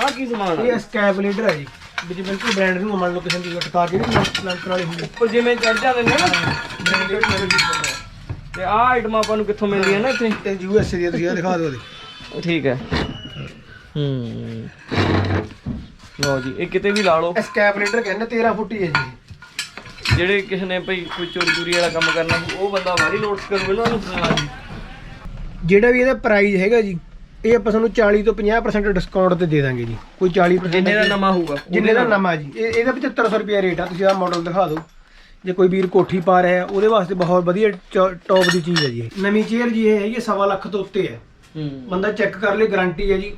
ਆਹ ਕੀ ਸਮਾਨ ਇਹ ਆ ਸਕੈਪ ਲੀਡਰ ਹੈ ਜੀ। ਵਿੱਚ ਬਿਲਕੁਲ ਬ੍ਰਾਂਡ ਨੂੰ ਮੰਨ ਲਓ ਕਿਸੇ ਦੀ ਲਟਕਾ ਜਿਹੜੀ ਲੰਕਰ ਵਾਲੀ ਹੁੰਦੀ ਉੱਪਰ ਜਿਵੇਂ ਚੜ ਜਾਂਦੇ ਨੇ ਨਾ। ਤੇ ਆਹ ਆਈਟਮਾਂ ਆਪਾਂ ਨੂੰ ਕਿੱਥੋਂ ਮਿਲਦੀਆਂ ਨਾ ਇੱਥੇ? ਤੇ ਯੂ ਐਸ ਦੀ ਆ, ਤੁਸੀਂ ਆ ਦਿਖਾ ਦਿਓ ਉਹਦੀ। ਠੀਕ ਹੈ। ਹੂੰ। ਲਓ ਜੀ ਇਹ ਕਿਤੇ ਵੀ ਲਾ ਲਓ। ਇਹ ਸਕੈਪ ਲੀਡਰ ਕਹਿੰਦੇ 13 ਫੁੱਟ ਹੀ ਜੀ। ਜਿਹੜੇ ਕਿਸੇ ਨੇ ਭਈ ਕੋਈ ਚੋਰੀ ਚੋਰੀ ਵਾਲਾ ਕੰਮ ਕਰਨਾ ਉਹ ਬੰਦਾ ਵਾਰੀ ਨੋਟਸ ਕਰੂ ਇਹਨਾਂ ਨੂੰ ਜਿਹੜਾ ਵੀ ਇਹਦਾ ਪ੍ਰਾਈਸ ਹੈਗਾ ਜੀ ਇਹ ਆਪਾਂ ਤੁਹਾਨੂੰ 40 ਤੋਂ 50% ਡਿਸਕਾਊਂਟ ਤੇ ਦੇ ਦਾਂਗੇ ਜੀ। ਕੋਈ 40% ਜਿੰਨੇ ਦਾ ਨਵਾਂ ਹੋਊਗਾ ਜਿੰਨੇ ਦਾ ਨਵਾਂ। ਜੀ। ਇਹ ਇਹਦਾ 7500 ਰੁਪਿਆ ਰੇਟ ਆ ਤੁਸੀਂ ਆਹ ਮਾਡਲ ਦਿਖਾ ਦਿਓ। ਜੇ ਕੋਈ ਵੀਰ ਕੋਠੀ ਪਾ ਰਿਹਾ ਹੈ, ਉਹਦੇ ਵਾਸਤੇ ਬਹੁਤ ਵਧੀਆ ਟੌਪ ਦੀ ਚੀਜ਼ ਹੈ ਜੀ ਇਹ। ਨਵੀਂ ਚੇਅਰ ਜੀ ਇਹ ਹੈਗੀ ਸਵਾ ਲੱਖ ਤੋਂ ਉੱਤੇ ਹੈ। ਹੂੰ। ਬੰਦਾ ਚੈੱਕ ਕਰ ਲੇ ਗਾਰੰਟੀ ਹੈ ਜੀ।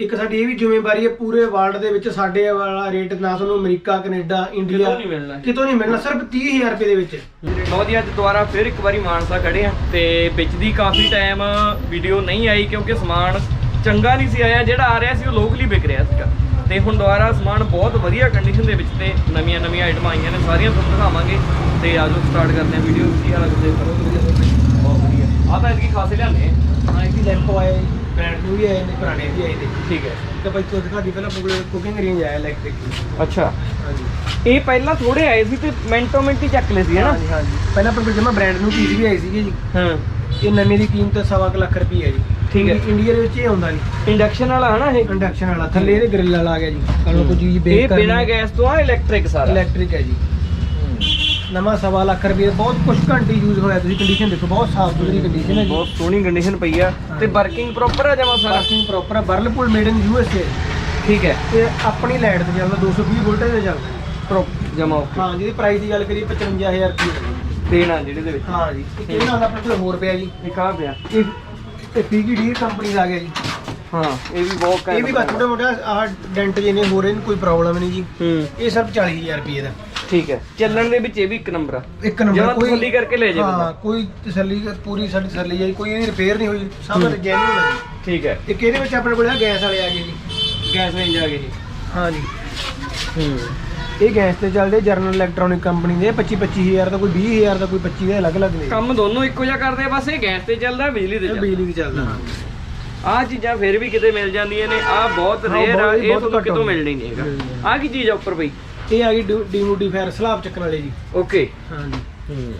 ਇੱਕ ਸਾਡੀ ਇਹ ਵੀ ਜ਼ਿੰਮੇਵਾਰੀ ਹੈ ਪੂਰੇ ਵਰਲਡ ਦੇ ਵਿੱਚ ਸਾਡੇ ਵਾਲਾ ਰੇਟ ਨਾ ਤੁਹਾਨੂੰ ਅਮਰੀਕਾ ਕੈਨੇਡਾ ਇੰਡੀਆ ਕਿਤੋਂ ਨਹੀਂ ਮਿਲਣਾ ਕਿਤੋਂ ਨਹੀਂ ਮਿਲਣਾ ਸਿਰਫ 30000 ਰੁਪਏ ਦੇ ਵਿੱਚ। ਲਓ ਜੀ ਅੱਜ ਦੁਬਾਰਾ ਫਿਰ ਇੱਕ ਵਾਰੀ ਮਾਨਸਾ ਖੜੇ ਆ ਤੇ ਵਿੱਚ ਦੀ ਕਾਫੀ ਟਾਈਮ ਵੀਡੀਓ ਨਹੀਂ ਆਈ ਕਿਉਂਕਿ ਸਮਾਨ ਚੰਗਾ ਨਹੀਂ ਸੀ ਆਇਆ ਜਿਹੜਾ ਆ ਰਿਹਾ ਸੀ ਉਹ ਲੋਕਲੀ ਵਿਕ ਰਿਹਾ ਸੀਗਾ। ਤੇ ਹੁਣ ਦੁਬਾਰਾ ਸਮਾਨ ਬਹੁਤ ਵਧੀਆ ਕੰਡੀਸ਼ਨ ਦੇ ਵਿੱਚ ਤੇ ਨਵੀਆਂ ਨਵੀਆਂ ਆਈਟਮਾਂ ਆਈਆਂ ਨੇ ਸਾਰੀਆਂ ਤੁਹਾਨੂੰ ਦਿਖਾਵਾਂਗੇ। ਤੇ ਆਜੋ ਸਟਾਰਟ ਕਰਦੇ ਹਾਂ ਵੀਡੀਓ ਕੀ ਹਾਲ ਹੈ ਕਰੋ ਬਹੁਤ ਵਧੀਆ। ਆ ਤਾਂ ਇਸकी ਖਾਸੇ ਲਿਆਨੇ ਹਾਂ ਇਹ ਵੀ ਲੈਂਪ ਆਏ। ਬ੍ਰਾਂਡ ਨਿਊ ਵੀ ਆਏ ਨੇ ਪੁਰਾਣੇ ਵੀ ਆਏ ਨੇ। ਠੀਕ ਹੈ। ਤੇ ਬਾਈ ਤੋਂ ਦਿਖਾ ਦੀ ਪਹਿਲਾਂ ਕੁਕਿੰਗ ਰੇਂਜ ਆਇਆ ਇਲੈਕਟ੍ਰਿਕ ਅੱਛਾ। ਹਾਂਜੀ। ਇਹ ਪਹਿਲਾਂ ਥੋੜੇ ਆਏ ਸੀ ਤੇ ਮਿੰਟੋ ਮਿੰਟ ਹੀ ਚੱਕ ਲਏ ਸੀ ਹਨਾ ਹਾਂਜੀ ਹਾਂਜੀ। ਪਹਿਲਾਂ ਆਪਣੇ ਕੋਲ ਜਮਾ ਬ੍ਰਾਂਡ ਨੂੰ ਪੀਸ ਵੀ ਆਏ ਸੀਗੇ ਜੀ। ਹਾਂ। ਇਹ ਨਵੇਂ ਦੀ ਕੀਮਤ ਸਵਾ ਕੁ ਲੱਖ ਰੁਪਏ ਹੈ ਜੀ। ਠੀਕ ਹੈ। ਇੰਡੀਆ ਦੇ ਵਿੱਚ ਇਹ ਆਉਂਦਾ ਨਹੀਂ। ਇੰਡਕਸ਼ਨ ਵਾਲਾ ਹਨਾ ਇਹ? ਇੰਡਕਸ਼ਨ ਵਾਲਾ। ਥੱਲੇ ਇਹਦੇ ਗ੍ਰਿਲ ਵਾਲਾ ਆ ਗਿਆ ਜੀ। ਕੱਲ ਕੋਈ ਚੀਜ਼ ਬੇਕ ਇਹ ਬਿਨਾ ਗੈਸ ਤੋਂ ਆ ਇਲੈਕਟ੍ਰਿਕ ਸਾਰਾ? ਇਲੈਕਟ੍ਰਿਕ ਹੈ ਜੀ। ਨਵਾਂ ਸਵਾ ਲੱਖ ਰੁਪਏ ਬਹੁਤ ਕੁਝ ਘੰਟੇ ਯੂਜ਼ ਹੋਇਆ। ਤੁਸੀਂ ਕੰਡੀਸ਼ਨ ਦੇਖੋ ਬਹੁਤ ਸਾਫ਼ ਸੁਥਰੀ ਕੰਡੀਸ਼ਨ ਹੈ ਜੀ। ਬਹੁਤ ਸੋਹਣੀ ਕੰਡੀਸ਼ਨ ਪਈ ਆ। ਤੇ ਵਰਕਿੰਗ ਪ੍ਰੋਪਰ ਆ ਜਮਾ ਸਾਰਾ? ਪਾਰਕਿੰਗ ਪ੍ਰੋਪਰ ਹੈ Whirlpool made in U S A ਠੀਕ ਹੈ। ਤੇ ਆਪਣੀ ਲਾਈਟ ਤੇ ਚੱਲਦਾ 220 ਵੋਲਟੇਜ ਤੇ ਚੱਲਦਾ। ਜੀ। ਜਮਾ ਓਕੇ ਹਾਂ ਜਿਹਦੀ ਪ੍ਰਾਈਸ ਦੀ ਗੱਲ ਕਰੀਏ 55000 ਰੁਪਏ। ਦੇਣਾ ਜਿਹੜੇ ਦੇ ਵਿੱਚ। ਹਾਂ ਜੀ। ਇੱਕ ਇਹ ਨਾਲ ਆਪਣੇ ਕੋਲ ਹੋਰ ਪਿਆ ਜੀ। ਇਹ ਕਾ ਪਿਆ। ਇਹ ਇਹ ਪੀਗੀਡੀ ਕੰਪਨੀ ਦਾ ਆ ਗਿਆ ਜੀ। ਹਾਂ ਇਹ ਵੀ ਬਹੁਤ ਇਹ ਵੀ ਬਸ ਥੋੜਾ ਮੋਟਾ ਆਹ ਡੈਂਟ ਜਿਹੇ ਨੇ ਹੋ ਰਹੇ ਨੇ ਕੋਈ ਪ੍ਰੋਬਲਮ ਨਹੀਂ ਜੀ। ਹੂੰ। ਇਹ ਸਿਰਫ 40000 ਰੁਪਏ ਦਾ। ਠੀਕ ਹੈ। ਚੱਲਣ ਦੇ ਵਿੱਚ ਇਹ ਵੀ ਇੱਕ ਨੰਬਰ ਆ। ਇੱਕ ਜਮਾਂ ਨੰਬਰ ਕੋਈ ਤਸੱਲੀ ਕਰਕੇ ਲੈ ਜਾਏ ਹਾਂ ਬੰਦਾ। ਕੋਈ ਤਸੱਲੀ ਪੂਰੀ ਸਾਡੀ ਤਸੱਲੀ ਹੈ ਜੀ, ਕੋਈ ਇਹਦੀ ਰਿਪੇਅਰ ਨਹੀਂ ਹੋਈ ਸਭ ਜੈਨੂਇਨ ਹੈ ਜੀ। ਠੀਕ ਹੈ। ਇੱਕ ਇਹਦੇ ਵਿੱਚ ਆਪਣੇ ਕੋਲ ਆ? ਗੈਸ ਵਾਲੇ ਆ ਗਏ ਜੀ। ਗੈਸ ਰੇਂਜ ਆ ਗਈ ਹਾਂ ਜੀ। ਹੂੰ। ਇਹ ਗੈਸ ਤੇ ਚੱਲਦੇ ਜਰਨਲ ਇਲੈਕਟ੍ਰੋਨਿਕ ਕੰਪਨੀ ਦੇ 25 25000 ਦਾ ਕੋਈ 20000 ਦਾ ਕੋਈ 25 ਦਾ ਅਲੱਗ-ਅਲੱਗ ਨੇ। ਕੰਮ ਦੋਨੋਂ ਇੱਕੋ ਜਿਹਾ ਕਰਦੇ ਆ ਬਸ ਇਹ ਗੈਸ ਤੇ ਚੱਲਦਾ ਬਿਜਲੀ ਤੇ ਚੱਲਦਾ। ਬਿਜਲੀ ਦੀ ਚੱਲਦਾ ਹਾਂ। ਆ ਚੀਜ਼ਾਂ ਫਿਰ ਵੀ ਕਿਤੇ ਮਿਲ ਜਾਂਦੀਆਂ ਨੇ ਆ ਬਹੁਤ ਹਾਂ, ਰੇਅਰ ਆ ਬਹੁਤ- ਇਹ ਬਹੁਤ ਤੁਹਾਨੂੰ ਘੱਟ ਕਿਤੋਂ। ਮਿਲਣੀ ਨਹੀਂ ਹੈਗਾ। ਆ ਕੀ ਚੀਜ਼ ਆ ਉੱਪਰ ਬਈ? ਇਹ ਆ ਗਈ ਡੀਮੋਡੀਫਾਇਰ ਸਲਾਬ ਚੱਕਣ ਵਾਲੇ ਜੀ। ਓਕੇ। ਹਾਂ। ਜੀ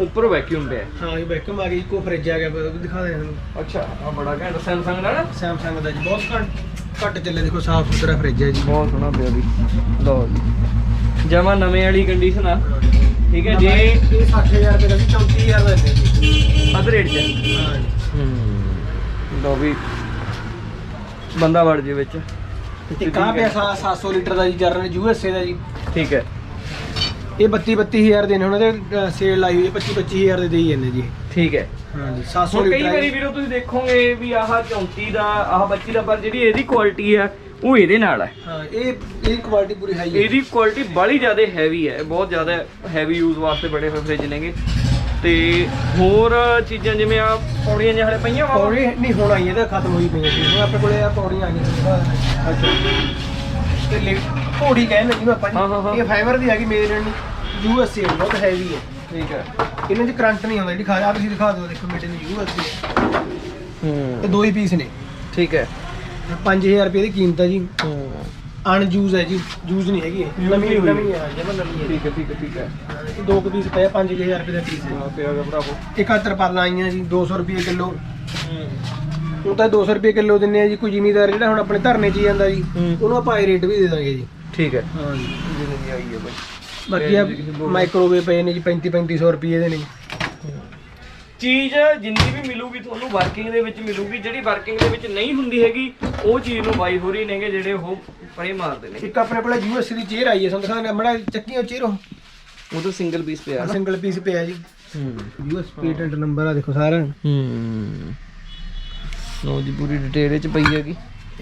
ਉੱਪਰ ਵੈਕਿਊਮ ਪਿਆ। ਹਾਂ ਇਹ ਬੈਕਮ ਆ ਗਈ ਇੱਕੋ ਫ੍ਰਿਜ ਆ ਗਿਆ ਉਹ ਵੀ ਦਿਖਾ ਦੇ ਤੁਹਾਨੂੰ। ਅੱਛਾ ਆ ਬੜਾ ਘੈਂਟ ਸੈਮਸੰਗ ਦਾ ਨਾ। ਸੈਮਸੰਗ ਦਾ ਜੀ ਬਹੁਤ ਘੱਟ ਘੱਟ ਚੱਲੇ ਦੇਖੋ ਸਾਫ਼ ਸੁਥਰਾ ਫ੍ਰਿਜ ਹੈ ਜੀ। ਬਹੁਤ ਸੋਹਣਾ ਪਿਆ ਵੀ ਲਓ ਜੀ। ਜਮਾ ਨਵੇਂ ਵਾਲੀ ਕੰਡੀਸ਼ਨ ਆ। ਠੀਕ ਹੈ ਜੇ। ਇਹ 60000 ਰੁਪਏ ਦਾ ਸੀ 34000 ਦਾ ਦਿੰਦੇ ਜੀ। ਅੱਧ ਰੇਟ 'ਚ। ਹਾਂ ਜੀ। ਹੂੰ। ਲਓ ਵੀ। ਬੰਦਾ ਵੜ ਜੇ ਵਿੱਚ। ਇੱਕ ਆ ਪਿਆ ਸਾ- 700 ਲੀਟਰ ਦਾ ਜੀ ਜਰਨਲ ਯੂਐਸਏ ਦਾ ਜੀ। ਠੀਕ ਹੈ। ਇਹ 32 32000 ਦੇ ਨੇ ਉਹਨਾਂ ਦੇ ਸੇਲ ਲਾਈ ਹੋਈ ਹੈ 25 25000 ਦੇ ਦੇਈ ਜਾਂਦੇ ਜੀ। ਠੀਕ ਹੈ। ਹਾਂ ਜੀ 700 ਹੁਣ ਕਈ ਲੀਟਰ ਵਾਰੀ ਵੀਰੋ ਤੁਸੀਂ ਦੇਖੋਗੇ ਵੀ ਆਹ 34 ਦਾ ਆਹ 25 ਦਾ ਪਰ ਜਿਹੜੀ ਇਹਦੀ ਕੁਆਲਿਟੀ ਆ ਉਹ ਇਹਦੇ ਨਾਲ ਹੈ। ਹਾਂ ਇਹ ਇਹ ਕੁਆਲਿਟੀ ਪੂਰੀ ਹਾਈ ਹੈ। ਇਹਦੀ ਕੁਆਲਿਟੀ ਬੜੀ ਜ਼ਿਆਦਾ ਹੈਵੀ ਹੈ ਬਹੁਤ ਜ਼ਿਆਦਾ ਹੈਵੀ ਯੂਜ਼ ਵਾਸਤੇ ਬਣੇ ਹੋਏ ਫ੍ਰਿਜ ਨੇਗੇ। ਤੇ ਹੋਰ ਚੀਜ਼ਾਂ ਜਿਵੇਂ ਆ ਪੌੜੀਆਂ ਜਿਹਾ ਹਲੇ ਪਈਆਂ ਵਾ? ਪੌੜੀ ਨਹੀਂ ਹੋਣਾ ਹੀ ਇਹਦਾ ਖਤਮ ਹੋਈ ਪਈ ਸੀ। ਹੁਣ ਆਪਣੇ ਕੋਲੇ ਆ ਪੌੜੀਆਂ ਆ ਗਈਆਂ ਅੱਛਾ। ਤੇ ਲਿਫ ਪੌੜੀ ਕਹਿੰਦੇ ਜਿਹਨੂੰ ਆਪਾਂ ਹਾਂ, ਹਾਂ, ਹਾਂ। ਜੀ ਇਹ ਫਾਈਬਰ ਦੀ ਹੈਗੀ ਮੇਨ ਯੂਐਸਏ ਬਹੁਤ ਹੈਵੀ ਹੈ। ਠੀਕ ਹੈ। ਇਹਨਾਂ 'ਚ ਕਰੰਟ ਨਹੀਂ ਆਉਂਦਾ ਜਿਹੜੀ ਖਾ ਆ ਤੁਸੀਂ ਦਿਖਾ ਦਿਓ ਦੇਖੋ ਮੇਡ ਇਨ ਯੂਐਸਏ ਤੇ ਹੂੰ। ਦੋ ਹੀ ਪੀਸ ਨੇ। ਠੀਕ ਹੈ। 5000 ਰੁਪਏ ਦੀ ਕੀਮਤ ਹੈ ਜੀ। ਹੂੰ। ਅਨਯੂਜ਼ ਹੈ ਜੀ ਯੂਜ਼ ਨਹੀਂ ਹੈਗੀ ਇਹ। Use ਨਵੀਂ ਨਹੀਂ ਹੋਈ। ਨਵੀਂ ਹੈ ਜਮਾ ਨਵੀਂ ਹੈ। ਠੀਕ ਹੈ ਠੀਕ ਹੈ ਠੀਕ ਹੈ। ਇਹ ਦੋ ਕੁ ਪੀਸ ਪਏ 5000 ਰੁਪਏ ਦਾ ਪੀਸ ਹੈ। ਹਾਂ ਪਿਆ ਗਾ ਭਰਾਵੋ। ਇੱਕ ਤਰਪਾਲਾਂ ਆਈਆਂ ਜੀ 200 ਰੁਪਏ ਕਿਲੋ। ਹੂੰ। ਹੁਣ ਤਾਂ 200 ਰੁਪਏ ਕਿਲੋ ਦਿੰਨੇ ਆ ਜੀ ਕੋਈ ਜ਼ਿਮੀਦਾਰ ਜਿਹੜਾ ਹੁਣ ਆਪਣੇ ਧਰਨੇ 'ਚ ਹੀ ਜਾਂਦਾ ਜੀ ਹੂੰ। ਉਹਨੂੰ ਆਪਾਂ ਇਹ ਰੇਟ ਵੀ ਦੇ ਦਾਂਗੇ ਜੀ। ਠੀਕ ਹੈ। ਹਾਂ ਜੀ। ਜਿੰਨੀ ਆਈ ਹੈ ਬਾਈ। ਬਾਕੀ ਆ ਮਾਈਕ੍ਰੋਵੇਵ ਪਏ ਨੇ ਜੀ 35 3500 ਰੁਪਏ ਦੇ ਨੇ ਚੀਜ਼ ਜਿੰਨੀ ਵੀ ਮਿਲੂਗੀ ਤੁਹਾਨੂੰ ਵਰਕਿੰਗ ਦੇ ਵਿੱਚ ਮਿਲੂਗੀ ਜਿਹੜੀ ਵਰਕਿੰਗ ਦੇ ਵਿੱਚ ਨਹੀਂ ਹੁੰਦੀ ਹੈਗੀ ਉਹ ਚੀਜ਼ ਨੂੰ ਬਾਈ ਹੋ ਰਹੀ ਨੇਗੇ ਜਿਹੜੇ ਉਹ ਪਰੇ ਮਾਰਦੇ ਨੇ ਇੱਕ ਆਪਣੇ ਕੋਲ ਯੂਐਸ ਦੀ ਚੇਅਰ ਆਈ ਹੈ ਸਾਨੂੰ ਦਿਖਾਣੇ ਮੜਾ ਚੱਕੀਆਂ ਚੇਅਰ ਉਹ। ਉਹ ਤਾਂ ਸਿੰਗਲ ਪੀਸ ਪਿਆ ਨਾ। ਸਿੰਗਲ ਪੀਸ ਪਿਆ ਜੀ। ਹੂੰ। ਯੂਐਸ ਪੇਟੈਂਟ ਨੰਬਰ ਆ ਦੇਖੋ ਸਾਰਾ ਹੂੰ। ਲੋ ਜੀ ਪੂਰੀ ਡਿਟੇਲ ਵਿੱਚ ਪਈ ਹੈਗੀ।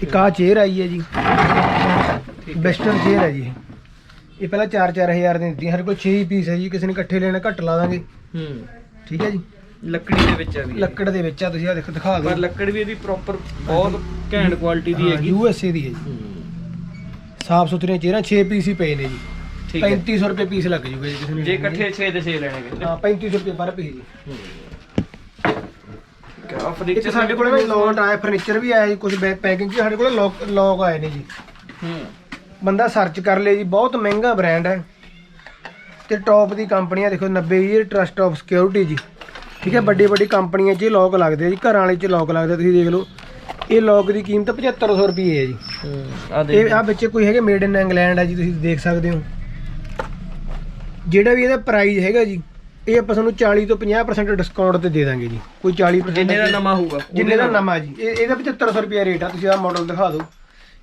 ਇੱਕ ਆ ਚੇਅਰ ਆਈ ਹੈ ਜੀ। ਵੈਸਟਰਨ ਚੇਅਰ ਹੈ ਜੀ ਇਹ। ਇਹ ਪਹਿਲਾਂ 4-4000 ਦੀ ਦਿੱਤੀ ਸਾਡੇ ਕੋਲ 6 ਪੀਸ ਹੈ ਜੀ ਕਿਸੇ ਨੇ ਇਕੱਠੇ ਲੈਣਾ ਘੱਟ ਲਾ ਦਾਂਗੇ। ਹੂੰ। ਠੀਕ ਹੈ ਜੀ। ਲੱਕੜੀ ਦੇ ਵਿੱਚ ਆ ਵੀ। ਲੱਕੜ ਦੇ ਵਿੱਚ ਆ ਤੁਸੀਂ ਆ ਦੇਖੋ ਦਿਖਾ ਦਿਓ। ਪਰ ਲੱਕੜ ਵੀ ਇਹਦੀ ਪ੍ਰੋਪਰ ਬਹੁਤ ਘੈਂਟ ਕੁਆਲਿਟੀ ਦੀ ਹੈਗੀ। ਯੂਐਸਏ ਦੀ ਹੈ ਜੀ। ਸਾਫ਼ ਸੁਥਰੀਆਂ ਚੇਅਰਾਂ 6 ਪੀਸ ਹੀ ਪਏ ਨੇ ਜੀ। ਠੀਕ ਹੈ। 3500 ਰੁਪਏ ਪੀਸ ਲੱਗ ਜੂਗਾ ਜੀ ਕਿਸੇ ਨੇ ਜੇ ਇਕੱਠੇ 6 ਦੇ 6 ਲੈਣਗੇ ਹਾਂ 3500 ਰੁਪਏ ਪਰ ਪੀਸ ਜੀ। ਆ ਫਰਨੀਚਰ ਸਾਡੇ ਕੋਲ ਨਾ ਲੋਟ ਆਇਆ ਫਰਨੀਚਰ ਵੀ ਆਇਆ ਜੀ ਕੁਝ ਪੈਕਿੰਗ 'ਚ ਸਾਡੇ ਕੋਲ ਲੋਕ ਲੋਕ ਆਏ ਨੇ ਜੀ। ਹੂੰ। ਬੰਦਾ ਸਰਚ ਕਰ ਲੇ ਜੀ ਬਹੁਤ ਮਹਿੰਗਾ ਬ੍ਰਾਂਡ ਹੈ। ਤੇ ਟੌਪ ਦੀ ਕੰਪਨੀ ਆ ਦੇਖੋ 90 ਈਅਰ ਟਰਸਟ ਆਫ ਸਿਕਿਉਰਿਟੀ ਜੀ। ਠੀਕ ਹੈ ਵੱਡੀ ਵੱਡੀ ਕੰਪਨੀਆਂ 'ਚ ਲੋਕ ਲੱਗਦੇ ਆ ਜੀ ਘਰਾਂ ਵਾਲੇ 'ਚ ਲੋਕ ਲੱਗਦੇ ਆ, ਤੁਸੀਂ ਦੇਖ ਲਓ। ਇਹ ਲੋਕ ਦੀ ਕੀਮਤ 7500 ਰੁਪਏ ਹੈ ਜੀ। ਆ ਇਹ ਆ ਬੱਚੇ ਕੋਈ ਹੈਗੇ ਮੇਡ ਇਨ ਇੰਗਲੈਂਡ ਹੈ ਜੀ ਤੁਸੀਂ ਦੇਖ ਸਕਦੇ ਹੋ। ਜਿਹੜਾ ਵੀ ਇਹਦਾ ਪ੍ਰਾਈਸ ਹੈਗਾ ਜੀ ਇਹ ਆਪਾਂ ਤੁਹਾਨੂੰ 40 ਤੋਂ 50% ਡਿਸਕਾਊਂਟ ਤੇ ਦੇ ਦਾਂਗੇ ਜੀ। ਕੋਈ 40% ਜਿੰਨੇ ਦਾ ਨਵਾਂ ਹੋਊਗਾ ਜਿੰਨੇ ਦਾ ਨਵਾਂ ਜੀ ਇਹ ਇਹਦਾ 7500 ਰੁਪਏ ਰੇਟ ਆ ਤੁਸੀਂ ਆਹ ਮਾਡਲ ਦਿਖਾ ਦਿਓ।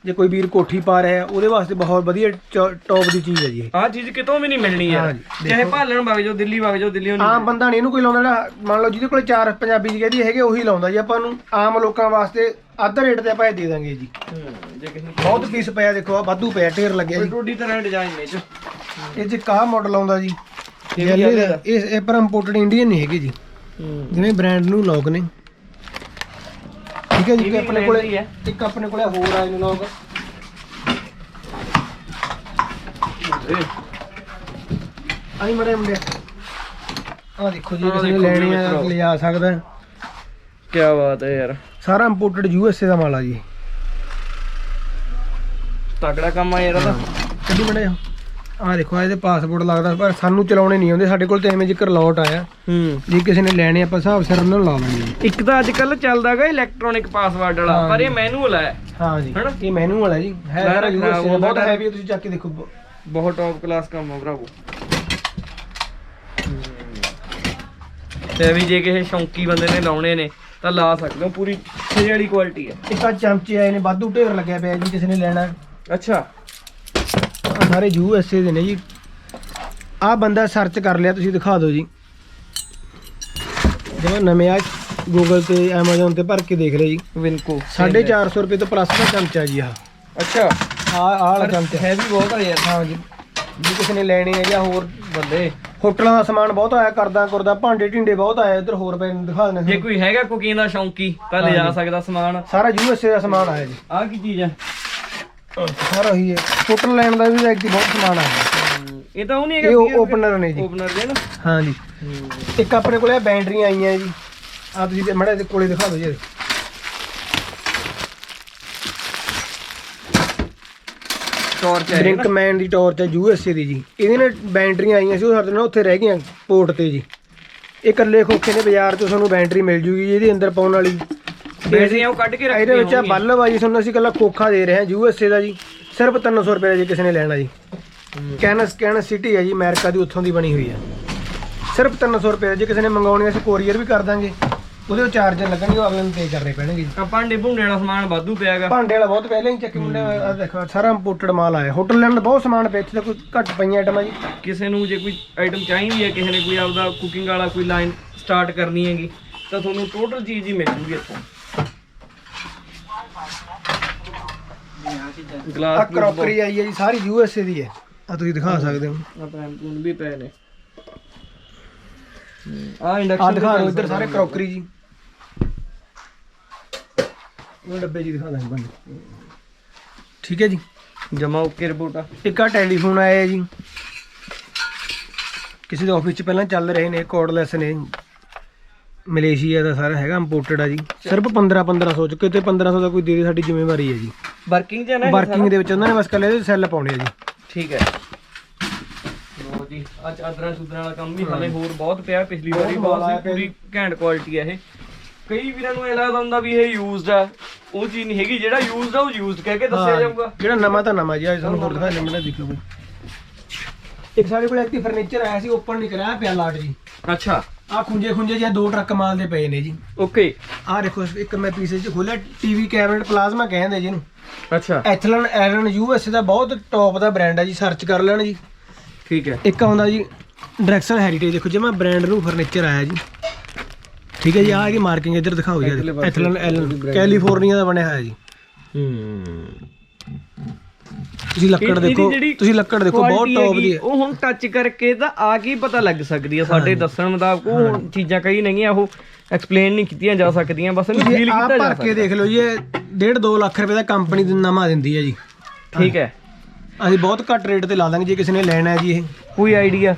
ਜੇ ਕੋਈ ਵੀਰ ਕੋਠੀ ਪਾ ਰਿਹਾ ਹੈ, ਉਹਦੇ ਵਾਸਤੇ ਬਹੁਤ ਵਧੀਆ ਟੌਪ ਦੀ ਚੀਜ਼ ਹੈ ਜੀ ਇਹ। ਆ ਚੀਜ਼ ਕਿਤੋਂ ਵੀ ਨਹੀਂ ਮਿਲਣੀ ਯਾਰ ਹਾਂਜੀ, ਚਾਹੇ ਭਾਲਣ ਵਗ ਜਾਓ ਦਿੱਲੀ ਵਗ ਜਾਓ ਦਿੱਲੀ ਆਮ ਬੰਦਾ ਨਹੀਂ ਇਹਨੂੰ ਕੋਈ ਲਾਉਂਦਾ ਜਿਹੜਾ ਮੰਨ ਲਓ ਜਿਹਦੇ ਕੋਲ ਚਾਰ ਪੰਜਾਬੀ ਜੀ ਕਹਦੀ ਹੈਗੇ ਉਹੀ ਲਾਉਂਦਾ ਜੀ। ਆਪਾਂ ਨੂੰ ਆਮ ਲੋਕਾਂ ਵਾਸਤੇ ਅੱਧ ਰੇਟ ਤੇ ਆਪਾਂ ਇਹ ਦੇ ਦਾਂਗੇ ਜੀ। ਜੇ ਕਿਸੇ ਨੂੰ ਬਹੁਤ ਪੀਸ ਪਿਆ ਦੇਖੋ ਆ ਵਾਧੂ ਪਿਆ ਢੇਰ ਲੱਗਿਆ ਜੀ। ਟੋਡੀ ਤਰ੍ਹਾਂ ਡਿਜ਼ਾਈਨ ਨੇ ਚ ਇਹ ਚ ਕਾ ਮਾਡਲ ਆਉਂਦਾ ਜੀ। ਇਹ ਵੀ Yellow ਹੈਗਾ ਦਾ। ਇਹ ਇਹ ਪਰ ਇੰਪੋਰਟਡ ਇੰਡੀਅਨ ਨਹੀਂ ਹੈਗੇ ਜੀ। ਜਿਵੇਂ ਬ੍ਰਾਂਡ ਨੂੰ ਲੋਕ ਨੇ। ਠੀਕ ਹੈ ਜੀ ਵੀ ਆਪਣੇ ਕੋਲੇ। ਇੱਕ ਆਪਣੇ ਕੋਲੇ ਹੋਰ ਆਏ ਨੇ ਲੋਕ ਆਈ ਮੜੇ ਮੁੰਡੇ। ਆ ਦੇਖੋ ਜੀ ਕਿਸੇ ਨੇ ਲੈਣੇ ਆ। ਲਿਜਾ ਸਕਦਾ। ਕੀ ਬਾਤ ਹੈ ਯਾਰ। ਸਾਰਾ ਇੰਪੋਰਟਡ ਯੂਐਸਏ ਦਾ ਮਾਲ ਆ ਜੀ। ਤਕੜਾ ਕੰਮ ਆ ਯਾਰ ਇਹਦਾ ਕੱਢੀ ਮੜੇ ਆ ਦੇਖੋ ਇਹਦੇ ਪਾਸਪੋਰਟ ਲੱਗਦਾ ਪਰ ਸਾਨੂੰ ਚਲਾਉਣੇ ਨਹੀਂ ਆਉਂਦੇ। ਸਾਡੇ ਕੋਲ ਤੇ ਐਵੇਂ ਜ਼ਿਕਰ ਲੋਟ ਆਇਆ। ਹੂੰ। ਜੇ ਕਿਸੇ ਨੇ ਲੈਣੇ ਆਪਾਂ ਹਿਸਾਬ ਸਿਰ ਉਹਨਾਂ ਨੂੰ ਲਾ ਜੀ ਇੱਕ ਤਾਂ ਅੱਜ ਕੱਲ ਚੱਲਦਾਗਾ ਇਲੈਕਟ੍ਰੋਨਿਕ ਪਾਸਵਰਡ ਵਾਲਾ ਹਾਂ ਪਰ ਇਹ। ਮੈਨੂਅਲ ਹੈ। ਹਾਂ ਜੀ। ਹਨਾ? ਇਹ ਮੈਨੂਅਲ ਹੈ ਜੀ। ਹੈ ਸਾਰਾ ਬਹੁਤ ਹੈ। ਹੈਵੀ ਤੁਸੀਂ ਚੱਕ ਕੇ ਦੇਖੋ। ਬਹੁਤ ਟੌਪ ਕਲਾਸ ਕੰਮ ਆ ਭਰਾਵੋ। ਤੇ ਵੀ ਜੇ ਕਿਸੇ ਸ਼ੌਂਕੀ ਬੰਦੇ ਨੇ ਲਾਉਣੇ ਨੇ ਤਾਂ ਲਾ ਸਕਦੇ ਹੋ। ਪੂਰੀ ਛੇ ਵਾਲੀ ਕੁਆਲਿਟੀ ਹੈ। ਇੱਕ ਆ ਚਮਚੇ ਆਏ ਨੇ ਵਾਧੂ ਢੇਰ ਲੱਗਿਆ ਪਿਆ ਜੀ ਕਿਸੇ ਨੇ ਲੈਣਾ। ਅੱਛਾ। ਸਾਰੇ ਯੂਐਸਏ ਦੇ ਨੇ ਜੀ। ਆ ਬੰਦਾ ਸਰਚ ਕਰ ਲਿਆ ਤੁਸੀਂ ਦਿਖਾ ਦਿਓ ਜੀ। ਜਿਵੇਂ ਨਵੇਂ ਆ ਗੂਗਲ ਤੇ Amazon ਤੇ ਭਰ ਕੇ ਦੇਖ ਲਿਆ ਜੀ। ਵਿਨਕੋ 450 ਰੁਪਏ ਤੋਂ ਪਲੱਸ ਦਾ ਚਮਚਾ ਜੀ ਆ ਅੱਛਾ। ਆ ਆਹ ਵਾਲਾ ਚਮਚਾ। ਹੈ ਵੀ ਬਹੁਤ ਆ ਯਾਰ ਹਾਂ ਜੀ। ਜੇ ਕਿਸੇ ਨੇ ਲੈਣੇ ਆ ਜਾਂ ਹੋਰ ਬੰਦੇ। ਹੋਟਲਾਂ ਦਾ ਸਮਾਨ ਬਹੁਤ ਆਇਆ ਕਰਦਾ ਕਰਦਾ ਭਾਂਡੇ ਢਿੰਡੇ ਬਹੁਤ ਆਇਆ ਇੱਧਰ ਹੋਰ ਨੇ, ਦਿਖਾ ਦਿੰਦੇ ਜੇ ਕੋਈ ਹੈਗਾ ਕੁਕਿੰਗ ਦਾ ਸ਼ੌਂਕੀ ਤਾਂ ਲਿਜਾ ਹਾਂਜੀ। ਸਕਦਾ ਸਮਾਨ। ਸਾਰਾ ਯੂਐਸਏ ਦਾ ਸਮਾਨ ਆਇਆ ਜੀ। ਆਹ ਕੀ ਚੀਜ਼ ਹੈ? ਸਾਰਾ ਹੀ ਹੈ। ਹੋਟਲ ਲੈਣ ਦਾ ਵੀ ਐਕਟੀ ਬਹੁਤ ਸਮਾਨ ਆਇਆ ਇਹ ਤਾਂ ਉਹ ਨਹੀਂ ਇਹ ਓਪਨਰ ਨੇ ਜੀ। ਓਪਨਰ ਦੇ ਨਾ। ਹਾਂ ਜੀ। ਇੱਕ ਆਪਣੇ ਕੋਲੇ ਬੈਟਰੀਆਂ ਆਈਆਂ ਜੀ। ਆ ਤੁਸੀਂ ਮੜੇ ਦੇ ਕੋਲੇ ਦਿਖਾ ਦਿਓ ਜੀ। ਟਾਰਚ ਹੈ ਡਰਿੰਕ ਮੈਨ ਦੀ ਟਾਰਚ ਹੈ ਯੂਐਸਏ ਦੀ ਜੀ। ਇਹਦੇ ਨਾਲ ਬੈਟਰੀਆਂ ਆਈਆਂ ਸੀ ਉਹ ਸਾਡੇ ਨਾਲ ਉੱਥੇ ਰਹਿ ਗਈਆਂ ਪੋਰਟ ਤੇ ਜੀ। ਇਹ ਇਕੱਲੇ ਖੋਖੇ ਦੇ ਬਾਜ਼ਾਰ ਤੋਂ ਤੁਹਾਨੂੰ ਬੈਟਰੀ ਮਿਲ ਜੂਗੀ ਜੀ ਇਹਦੇ ਅੰਦਰ ਪਾਉਣ ਵਾਲੀ। ਬੈਟਰੀਆਂ ਉਹ ਕੱਢ ਕੇ ਰੱਖੀ ਇਹਦੇ ਵਿੱਚ ਆ ਬੱਲਬ ਆ ਜੀ ਤੁਹਾਨੂੰ ਅਸੀਂ ਇਕੱਲਾ ਖੋਖਾ ਦੇ ਰਹੇ ਹਾਂ ਯੂਐਸਏ ਦਾ ਜੀ। ਸਿਰਫ 300 ਰੁਪਏ ਦਾ ਜੀ ਕਿਸੇ ਨੇ ਲੈਣਾ ਜੀ। ਕੈਨਸ ਕੈਨਸ ਸਿਟੀ ਹੈ ਜੀ ਅਮਰੀਕਾ ਦੀ ਉੱਥੋਂ ਦੀ ਬਣੀ ਹੋਈ ਹੈ ਸਿਰਫ 300 ਰੁਪਏ ਜੇ ਕਿਸੇ ਨੇ ਮੰਗਾਉਣੀ ਹੈ ਅਸੀਂ ਕੋਰੀਅਰ ਵੀ ਕਰ ਦਾਂਗੇ। ਉਹਦੇ ਉਹ ਚਾਰਜਰ ਲੱਗਣਗੇ ਉਹ ਅਗਲੇ ਨੂੰ ਪੇ ਕਰਨੇ ਪੈਣਗੇ ਜੀ। ਆਪਾਂ ਭਾਂਡੇ ਭੁੰਡੇ ਵਾਲਾ ਸਮਾਨ ਵਾਧੂ ਪਿਆਗਾ ਭਾਂਡੇ ਵਾਲਾ ਬਹੁਤ ਪਹਿਲਾਂ ਹੀ ਚੱਕੀ ਮੁੰਡੇ ਆ ਦੇਖੋ ਸਾਰਾ ਇੰਪੋਰਟਡ ਮਾਲ ਆਇਆ। ਹੋਟਲ ਲੈਣ ਦਾ ਬਹੁਤ ਸਮਾਨ ਪਿਆ ਇੱਥੇ ਕੋਈ ਘੱਟ ਪਈਆਂ ਆਈਟਮਾਂ ਜੀ। ਕਿਸੇ ਨੂੰ ਜੇ ਕੋਈ ਆਈਟਮ ਚਾਹੀਦੀ ਹੈ ਕਿਸੇ ਨੇ ਕੋਈ ਆਪਦਾ ਕੁਕਿੰਗ ਵਾਲਾ ਕੋਈ ਲਾਈਨ ਸਟਾਰਟ ਕਰਨੀ ਹੈਗੀ ਤਾਂ ਤੁਹਾਨੂੰ ਟੋਟਲ ਚੀਜ਼ ਹੀ ਮਿਲ ਜੂਗੀ ਇੱਥੋਂ। ਆ ਗਲਾਸ ਕਰੋਕਰੀ ਆਈ ਹੈ ਜੀ ਸਾਰੀ ਯੂਐਸਏ ਦੀ ਹੈ। ਆ ਤੁਸੀਂ ਦਿਖਾ ਸਕਦੇ ਹੋ। ਆਪਣੇ ਪੂਨ ਵੀ ਪਏ ਨੇ। ਆ ਆ ਇੰਡਕਸ਼ਨ ਦਿਖਾ ਦਿਓ ਇੱਧਰ ਸਾਰੇ ਕਰੋਕਰੀ ਜੀ। ਉਹ ਡੱਬੇ ਜੀ ਦਿਖਾ ਦਾਂਗੇ ਬੰਦੇ। ਠੀਕ ਹੈ ਜੀ। ਜਮਾ ਓਕੇ ਰਿਪੋਰਟ ਆ। ਇੱਕ ਆ ਟੈਲੀਫੋਨ ਆਇਆ ਹੈ ਜੀ। ਕਿਸੇ ਦੇ ਆਫਿਸ 'ਚ ਪਹਿਲਾਂ ਚੱਲ ਰਹੇ ਨੇ ਕੋਡਲੈਸ ਨੇ। ਮਲੇਸ਼ੀਆ ਦਾ ਸਾਰਾ ਹੈਗਾ ਇੰਪੋਰਟਡ ਆ ਜੀ। ਸਿਰਫ 15 1500 ਚ ਕਿਤੇ 1500 ਦਾ ਕੋਈ ਦੇ ਦੇ ਸਾਡੀ ਜ਼ਿੰਮੇਵਾਰੀ ਹੈ ਜੀ। ਵਰਕਿੰਗ ਚ ਨਾ ਵਰਕਿੰਗ ਦੇ ਵਿੱਚ ਉਹਨਾਂ ਨੇ ਬਸ ਕੱਲੇ ਇਹਦੇ ਸੈੱਲ ਪਾਉਣੇ ਆ ਜੀ? ਠੀਕ ਹੈ। ਲੋ ਜੀ ਆ ਚਾਦਰਾਂ ਚੁਦਰਾਂ ਵਾਲਾ ਕੰਮ ਵੀ ਹਲੇ ਹੋਰ ਬਹੁਤ ਪਿਆ ਪਿਛਲੀ ਵਾਰੀ ਬਹੁਤ ਸੀ ਪੂਰੀ ਘੈਂਟ ਕੁਆਲਿਟੀ ਹੈ ਇਹ। ਕਈ ਵੀਰਾਂ ਨੂੰ ਇਹ ਲੱਗਦਾ ਹੁੰਦਾ ਵੀ ਇਹ ਯੂਜ਼ਡ ਆ ਉਹ ਚੀਜ਼ ਨਹੀਂ ਹੈਗੀ ਜਿਹੜਾ ਯੂਜ਼ਡ ਆ ਉਹ ਯੂਜ਼ਡ ਕਹਿ ਕੇ ਦੱਸਿਆ ਜਾਊਗਾ। ਜਿਹੜਾ ਨਵਾਂ ਤਾਂ ਨਵਾਂ ਜੀ ਆ ਤੁਹਾਨੂੰ ਹੋਰ ਦਿਖਾ ਲੈਣਾ ਦੇਖ ਬਈ। ਇੱਕ ਸਾਡੇ ਕੋਲ ਐਕਟੀ ਫਰਨੀਚਰ ਆਇਆ ਸੀ ਓਪਨ ਨਹੀਂ ਕਰਾਇਆ ਪਿਆ ਲਾਟ ਜੀ। ਅੱਛਾ। ਆ ਖੁੰਝੇ ਖੁੰਝੇ ਜਿਹਾ ਦੋ ਟਰੱਕ ਮਾਲ ਦੇ ਪਏ ਨੇ ਜੀ। ਓਕੇ। ਆਹ ਦੇਖੋ ਇੱਕ ਮੈਂ ਪੀਸੇ ਚ ਖੋਲਿਆ ਟੀਵੀ ਕੈਬਨਟ ਪਲਾਜ਼ਮਾ ਕਹਿੰਦੇ ਜੀ ਇਹਨੂੰ। ਅੱਛਾ। ਐਥਲਨ ਐਲਨ ਯੂਐਸ ਦਾ ਬਹੁਤ ਟੌਪ ਦਾ ਬ੍ਰਾਂਡ ਹੈ ਜੀ ਸਰਚ ਕਰ ਲੈਣ ਜੀ। ਠੀਕ ਹੈ। ਇੱਕ ਆਉਂਦਾ ਜੀ ਡਰੈਕਸਨ ਹੈਰੀਟੇਜ ਦੇਖੋ ਜਿਵੇਂ ਬ੍ਰਾਂਡ ਨੂੰ ਫਰਨੀਚਰ ਆਇਆ ਜੀ। ਠੀਕ ਹੈ ਜੀ ਆਹ ਇਹਦੀ ਮਾਰਕਿੰਗ ਇੱਧਰ ਦਿਖਾਓ ਜੀ ਐਥਲਨ ਐਲਨ ਕੈਲੀਫੋਰਨੀਆ ਦਾ ਬਣਿਆ ਹੋਇਆ ਜੀ। ਹੂੰ। ਤੁਸੀਂ ਲੱਕੜ ਇਹਦੀ ਦੇਖੋ ਜਿਹੜੀ ਤੁਸੀਂ ਲੱਕੜ ਦੇਖੋ ਬਹੁਤ quality ਟੌਪ ਹੈਗੀ, ਦੀ ਹੈ। ਉਹ ਹੁਣ ਟੱਚ ਕਰਕੇ ਤਾਂ ਆ ਕੀ ਪਤਾ ਲੱਗ ਸਕਦੀ ਹੈ ਸਾਡੇ ਦੱਸਣ ਮੁਤਾਬਕ ਉਹ ਹੁਣ ਚੀਜ਼ਾਂ ਕਈ ਨਹੀਂ ਆ ਉਹ ਐਕਸਪਲੇਨ ਨਹੀਂ ਕੀਤੀਆਂ ਜਾ ਸਕਦੀਆਂ ਬਸ ਇਹਨੂੰ ਫੀਲ ਕੀਤਾ ਜਾ ਭਰ ਕੇ ਦੇਖ ਲਓ ਜੀ ਇਹ 1.5 2 ਲੱਖ ਰੁਪਏ ਦਾ ਕੰਪਨੀ ਦੀ ਨਵਾਂ ਦਿੰਦੀ ਹੈ ਜੀ। ਠੀਕ ਹੈ। ਅਸੀਂ ਬਹੁਤ ਘੱਟ ਰੇਟ ਤੇ ਲਾ ਦਾਂਗੇ ਜੇ ਕਿਸੇ ਨੇ ਲੈਣਾ ਹੈ ਜੀ ਇਹ। ਕੋਈ ਆਈਡੀਆ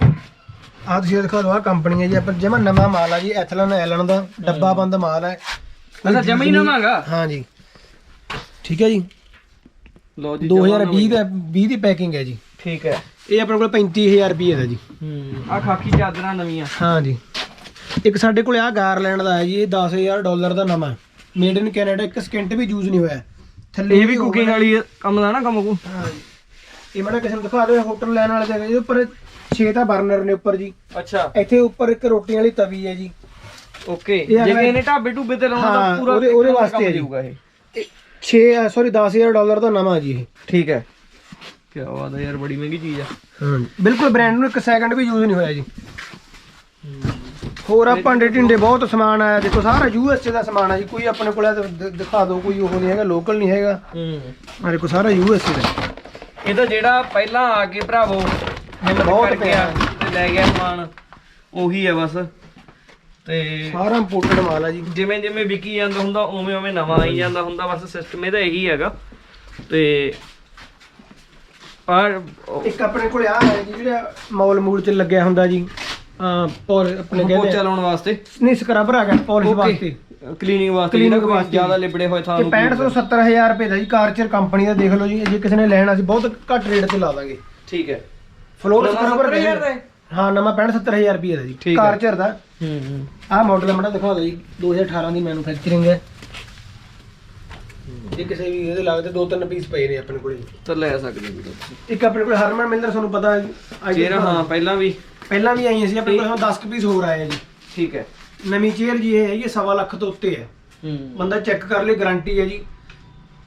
ਆਹ ਤੁਸੀਂ ਇਹ ਦਿਖਾ ਦਿਓ ਕੰਪਨੀ ਹੈ ਜੀ ਆਪਾਂ ਜਮਾ ਨਵਾਂ ਮਾਲ ਆ ਜੀ ਐਥਲਨ ਐਲਨ ਦਾ ਡੱਬਾ ਬੰਦ ਮਾਲ ਹੈ। ਅੱਛਾ ਜਮਾ ਹੀ ਨਵਾਂਗਾ ਹਾਂ ਜੀ ਠੀਕ ਹੈ ਜੀ। ਲੋ ਜੀ 2020 ਦਾ 20 ਦੀ ਪੈਕਿੰਗ ਹੈ ਜੀ। ਠੀਕ ਹੈ। ਇਹ ਆਪਣੇ ਕੋਲ 35000 ਰੁਪਏ ਦਾ ਜੀ। ਹੂੰ ਆ ਖਾਕੀ ਚਾਦਰਾਂ ਨਵੀਆਂ। ਹਾਂ ਜੀ। ਇੱਕ ਸਾਡੇ ਕੋਲ ਆ ਗਾਰਲੈਂਡ ਦਾ ਹੈ ਜੀ ਇਹ 10000 ਡਾਲਰ ਦਾ ਨਵਾਂ ਮੇਡ ਇਨ ਕੈਨੇਡਾ ਇੱਕ ਸਕਿੰਟ ਵੀ ਯੂਜ਼ ਨਹੀਂ ਹੋਇਆ। ਥੱਲੇ ਇਹ ਵੀ ਕੁਕਿੰਗ ਵਾਲੀ ਕੰਮ ਦਾ ਨਾ ਕੰਮ ਕੋ। ਹਾਂ ਜੀ। ਇਹ ਮੈਂ ਕਿਸੇ ਨੂੰ ਦਿਖਾ ਦਿਓ ਹੋਟਲ ਲੈਣ ਵਾਲੇ ਜਗ੍ਹਾ ਇਹਦੇ ਉੱਪਰ 6 ਤਾਂ ਬਰਨਰ ਨੇ ਉੱਪਰ ਜੀ। ਅੱਛਾ। ਇੱਥੇ ਉੱਪਰ ਇੱਕ ਰੋਟੀ ਵਾਲੀ ਤਵੀ ਹੈ ਜੀ। ਓਕੇ। ਜੇ ਇਹਨੇ ਢਾਬੇ ਢੂਬੇ ਤੇ ਲਾਉਣਾ ਤਾਂ ਪੂਰਾ ਉਹਦੇ- ਵਾਸਤੇ ਜੀ। ਜਾਊਗਾ ਇਹ। 6 ਸੌਰੀ 10000 ਡਾਲਰ ਦਾ ਨਵਾਂ ਜੀ ਇਹ। ਠੀਕ ਹੈ। ਕੀ ਬਾਤ ਹੈ ਯਾਰ ਬੜੀ ਮਹਿੰਗੀ ਚੀਜ਼ ਆ। ਹਾਂ ਬਿਲਕੁਲ ਬ੍ਰਾਂਡ ਨੂੰ ਇੱਕ ਸੈਕਿੰਡ ਵੀ ਯੂਜ਼ ਨਹੀਂ ਹੋਇਆ ਜੀ। ਹੋਰ ਆ ਭਾਂਡੇ ਢਿੰਡੇ ਬਹੁਤ ਸਮਾਨ ਆਇਆ। ਦੇਖੋ ਸਾਰਾ ਯੂਐਸਏ ਦਾ ਸਮਾਨ ਆ ਜੀ। ਕੋਈ ਆਪਣੇ ਕੋਲ ਆ ਤਾਂ ਦ- ਦਿਖਾ ਦਿਓ ਕੋਈ ਉਹ ਨਹੀਂ ਹੈਗਾ ਲੋਕਲ ਨਹੀਂ ਹੈਗਾ। ਹੂੰ। ਆ ਦੇਖੋ ਸਾਰਾ ਯੂਐਸਏ ਦਾ। ਇਹ ਤਾਂ ਜਿਹੜਾ ਪਹਿਲਾਂ ਆ ਕੇ ਭਰਾਵੋ ਹਿੰਮਤ ਬਹੁਤ ਕਰ ਗਿਆ ਪਿਆ। ਤੇ ਲੈ ਗਿਆ ਸਮਾਨ ਉਹੀ ਹੈ ਬਸ। ਤੇ ਸਾਰਾ ਇੰਪੋਰਟਡ ਮਾਲ ਆ ਜੀ। ਜਿਵੇਂ ਜਿਵੇਂ ਵਿਕੀ ਜਾਂਦਾ ਹੁੰਦਾ ਉਵੇਂ ਉਵੇਂ ਨਵਾਂ ਆਈ ਜਾਂਦਾ ਹੁੰਦਾ ਬਸ ਸਿਸਟਮ ਇਹਦਾ ਇਹੀ ਹੈਗਾ। ਤੇ ਪਰ ਇੱਕ ਆਪਣੇ ਕੋਲ ਆ ਹੈ ਜੀ ਜਿਹੜਾ ਮੌਲ ਮੂਲ ਚ ਲੱਗਿਆ ਹੁੰਦਾ ਜੀ ਆ ਪੌਲ ਆਪਣੇ ਪੋਚਾ ਕਹਿੰਦੇ ਲਾਉਣ ਵਾਸਤੇ। ਨਹੀਂ ਸਕਰਬਰ ਆ ਗਿਆ ਪੌਲਿਸ਼ ਵਾਸਤੇ। ਕਲੀਨਿੰਗ ਵਾਸਤੇ ਕੋਈ ਵਾਸਤੇ। ਜ਼ਿਆਦਾ ਲਿਬੜੇ ਹੋਏ ਥਾਂ ਨੂੰ 65 ਤੋਂ 70000 ਰੁਪਏ ਦਾ ਜੀ ਕਾਰਚਰ ਕੰਪਨੀ ਦਾ ਦੇਖ ਲਓ ਜੀ ਜੇ ਕਿਸੇ ਨੇ ਲੈਣਾ ਸੀ ਬਹੁਤ ਘੱਟ ਰੇਟ ਤੇ ਲਾ ਦਾਂਗੇ। ਠੀਕ ਹੈ। ਫਲੋਰ ਸਕਰਬਰ 70,000 ਦਾ ਹੈ? ਹਾਂ ਨਵਾਂ 65 70000 ਰੁਪਏ ਦਾ ਜੀ। ਠੀਕ ਹੈ। ਕਾਰਚਰ ਦਾ ਹੂੰ ਹੂੰ। ਆਹ ਮਾਡਲ ਮੜਾ ਦਿਖਾ ਦਿਓ ਜੀ 2018 ਦੀ ਮੈਨੂਫੈਕਚਰਿੰਗ ਹੈ। ਜੇ ਕਿਸੇ ਵੀ ਇਹਦੇ ਲੱਗਦੇ ਦੋ ਤਿੰਨ ਪੀਸ ਪਏ ਨੇ ਆਪਣੇ ਕੋਲ। ਤਾਂ ਲੈ ਸਕਦੇ ਵੀਰੋ ਇੱਕ ਆਪਣੇ ਕੋਲ ਹਰਮਨ ਮਿਲਰ ਤੁਹਾਨੂੰ ਪਤਾ ਹੈ ਅੱਜ ਚਿਹਰਾ ਹਾਂ ਪਹਿਲਾਂ ਵੀ। ਪਹਿਲਾਂ ਵੀ ਆਈਆਂ ਸੀ ਆਪਣੇ ਕੋਲ ਹੁਣ 10 ਪੀਸ ਹੋਰ ਆਏ ਆ ਜੀ। ਠੀਕ ਹੈ। ਨਵੀਂ ਚੇਅਰ ਜੀ ਇਹ ਹੈਗੀ ਹੈ ਸਵਾ ਲੱਖ ਤੋਂ ਉੱਤੇ ਹੈ। ਹੂੰ। ਬੰਦਾ ਚੈੱਕ ਕਰ ਲਈ ਗਾਰੰਟੀ ਹੈ ਜੀ।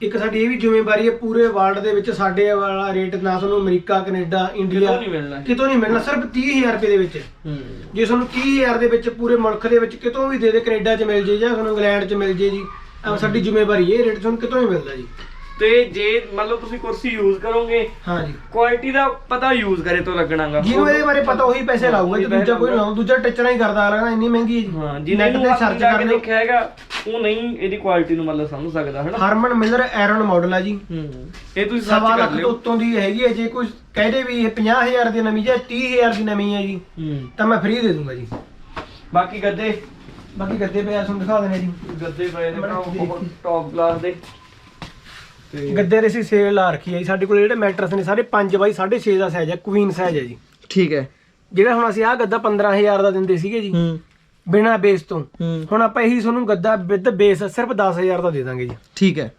ਇੱਕ ਸਾਡੀ ਇਹ ਵੀ ਜ਼ਿੰਮੇਵਾਰੀ ਹੈ ਪੂਰੇ ਵਰਲਡ ਦੇ ਵਿੱਚ ਸਾਡੇ ਵਾਲਾ ਰੇਟ ਨਾ ਤੁਹਾਨੂੰ ਅਮਰੀਕਾ ਕੈਨੇਡਾ ਇੰਡੀਆ ਕਿਤੋਂ ਨਹੀਂ ਮਿਲਣਾ ਕਿਤੋਂ ਨਹੀਂ ਮਿਲਣਾ ਸਿਰਫ 30000 ਰੁਪਏ ਦੇ ਵਿੱਚ। ਹੂੰ। ਜੇ ਤੁਹਾਨੂੰ 30000 ਦੇ ਵਿੱਚ ਪੂਰੇ ਮੁਲਕ ਦੇ ਵਿੱਚ ਕਿਤੋਂ ਵੀ ਦੇ ਦੇ ਕੈਨੇਡਾ 'ਚ ਮਿਲ ਜੇ ਜਾਂ ਤੁਹਾਨੂੰ ਇੰਗਲੈਂਡ 'ਚ ਮਿਲ ਜੇ ਜੀ ਸਾਡੀ ਜ਼ਿੰਮੇਵਾਰੀ ਹੈ ਇਹ ਰੇਟ ਤੁਹਾਨੂੰ ਕਿਤੋਂ ਨਹੀਂ ਮਿਲਦਾ ਜੀ। ਤੇ ਜੇ ਮੰਨ ਲਓ ਤੁਸੀਂ ਕੁਰਸੀ ਯੂਜ਼ ਕਰੋਗੇ ਹਾਂ ਜੀ ਕੁਆਲਿਟੀ ਦਾ ਪਤਾ ਯੂਜ਼ ਕਰੇ ਤੋਂ ਲੱਗਣਾਗਾ। ਜਿਹਨੂੰ ਇਹਦੇ ਬਾਰੇ ਪਤਾ ਉਹੀ ਪੈਸੇ ਲਾਊਗਾ ਜੇ ਦੂਜਾ ਕੋਈ ਲਾਉ ਦੂਜਾ ਟੱਚਣਾ ਹੀ ਕਰਦਾ ਲੱਗਣਾ ਇੰਨੀ ਮਹਿੰਗੀ ਹੈ ਜੀ ਹਾਂ ਜੀ ਨੈਟ ਤੇ ਸਰਚ ਸਰਚ ਕਰ ਕਰ ਲਿਓ ਦੇਖਿਆ ਹੈਗਾ ਉਹ ਨਹੀਂ ਇਹਦੀ ਕੁਆਲਿਟੀ ਨੂੰ ਮਤਲਬ ਸਮਝ ਸਕਦਾ ਹੈ ਨਾ ਹਰਮਨ ਮਿਲਰ ਐਰਨ ਮਾਡਲ ਹੈ ਜੀ। ਹੂੰ ਇਹ ਤੁਸੀਂ ਸਰਚ ਕਰ ਲਿਓ। ਉੱਤੋਂ ਦੀ ਹੈਗੀ ਹੈ ਜੇ ਕੋਈ ਕਹਦੇ ਵੀ ਇਹ 50000 ਦੀ ਨਵੀਂ ਜਾਂ 30000 ਦੀ ਨਵੀਂ ਹੈ ਜੀ ਹੂੰ। ਤਾਂ ਮੈਂ ਫ੍ਰੀ ਦੇ ਦੂੰਗਾ ਜੀ। ਬਾਕੀ ਗੱਦੇ? ਬਾਕੀ ਗੱਦੇ ਪਿਆ ਤੁਹਾਨੂੰ ਦਿਖਾ ਦੇਣੇ ਜੀ। ਗੱਦੇ ਪਏ ਨੇ ਟੌਪ ਕਲਾਸ ਦੇ। ਤੇ ਗੱਦੇ ਦੇ ਅਸੀਂ ਸੇਲ ਲਾ ਰੱਖੀ ਹੈ ਜੀ। ਸਾਡੇ ਕੋਲ ਜਿਹੜੇ ਮੈਟਰਸ ਨੇ ਸਾਰੇ 5 ਬਾਈ 6.5 ਦਾ ਸਾਈਜ਼ ਹੈ ਕੁਈਨ ਸਾਈਜ਼ ਹੈ ਜੀ। ਠੀਕ ਹੈ। ਜਿਹੜਾ ਹੁਣ ਅਸੀਂ ਆਹ ਗੱਦਾ 15000 ਦਾ ਦਿੰਦੇ ਸੀਗੇ ਜੀ ਹੂੰ। ਬਿਨਾ ਬੇਸ ਤੋਂ। ਹੂੰ। ਹੁਣ ਆਪਾਂ ਇਹੀ ਤੁਹਾਨੂੰ ਗੱਦਾ ਵਿਦ ਬੇਸ ਸਿਰਫ 10000 ਦਾ ਦੇ ਦਾਂਗੇ ਜੀ। ਠੀਕ ਹੈ।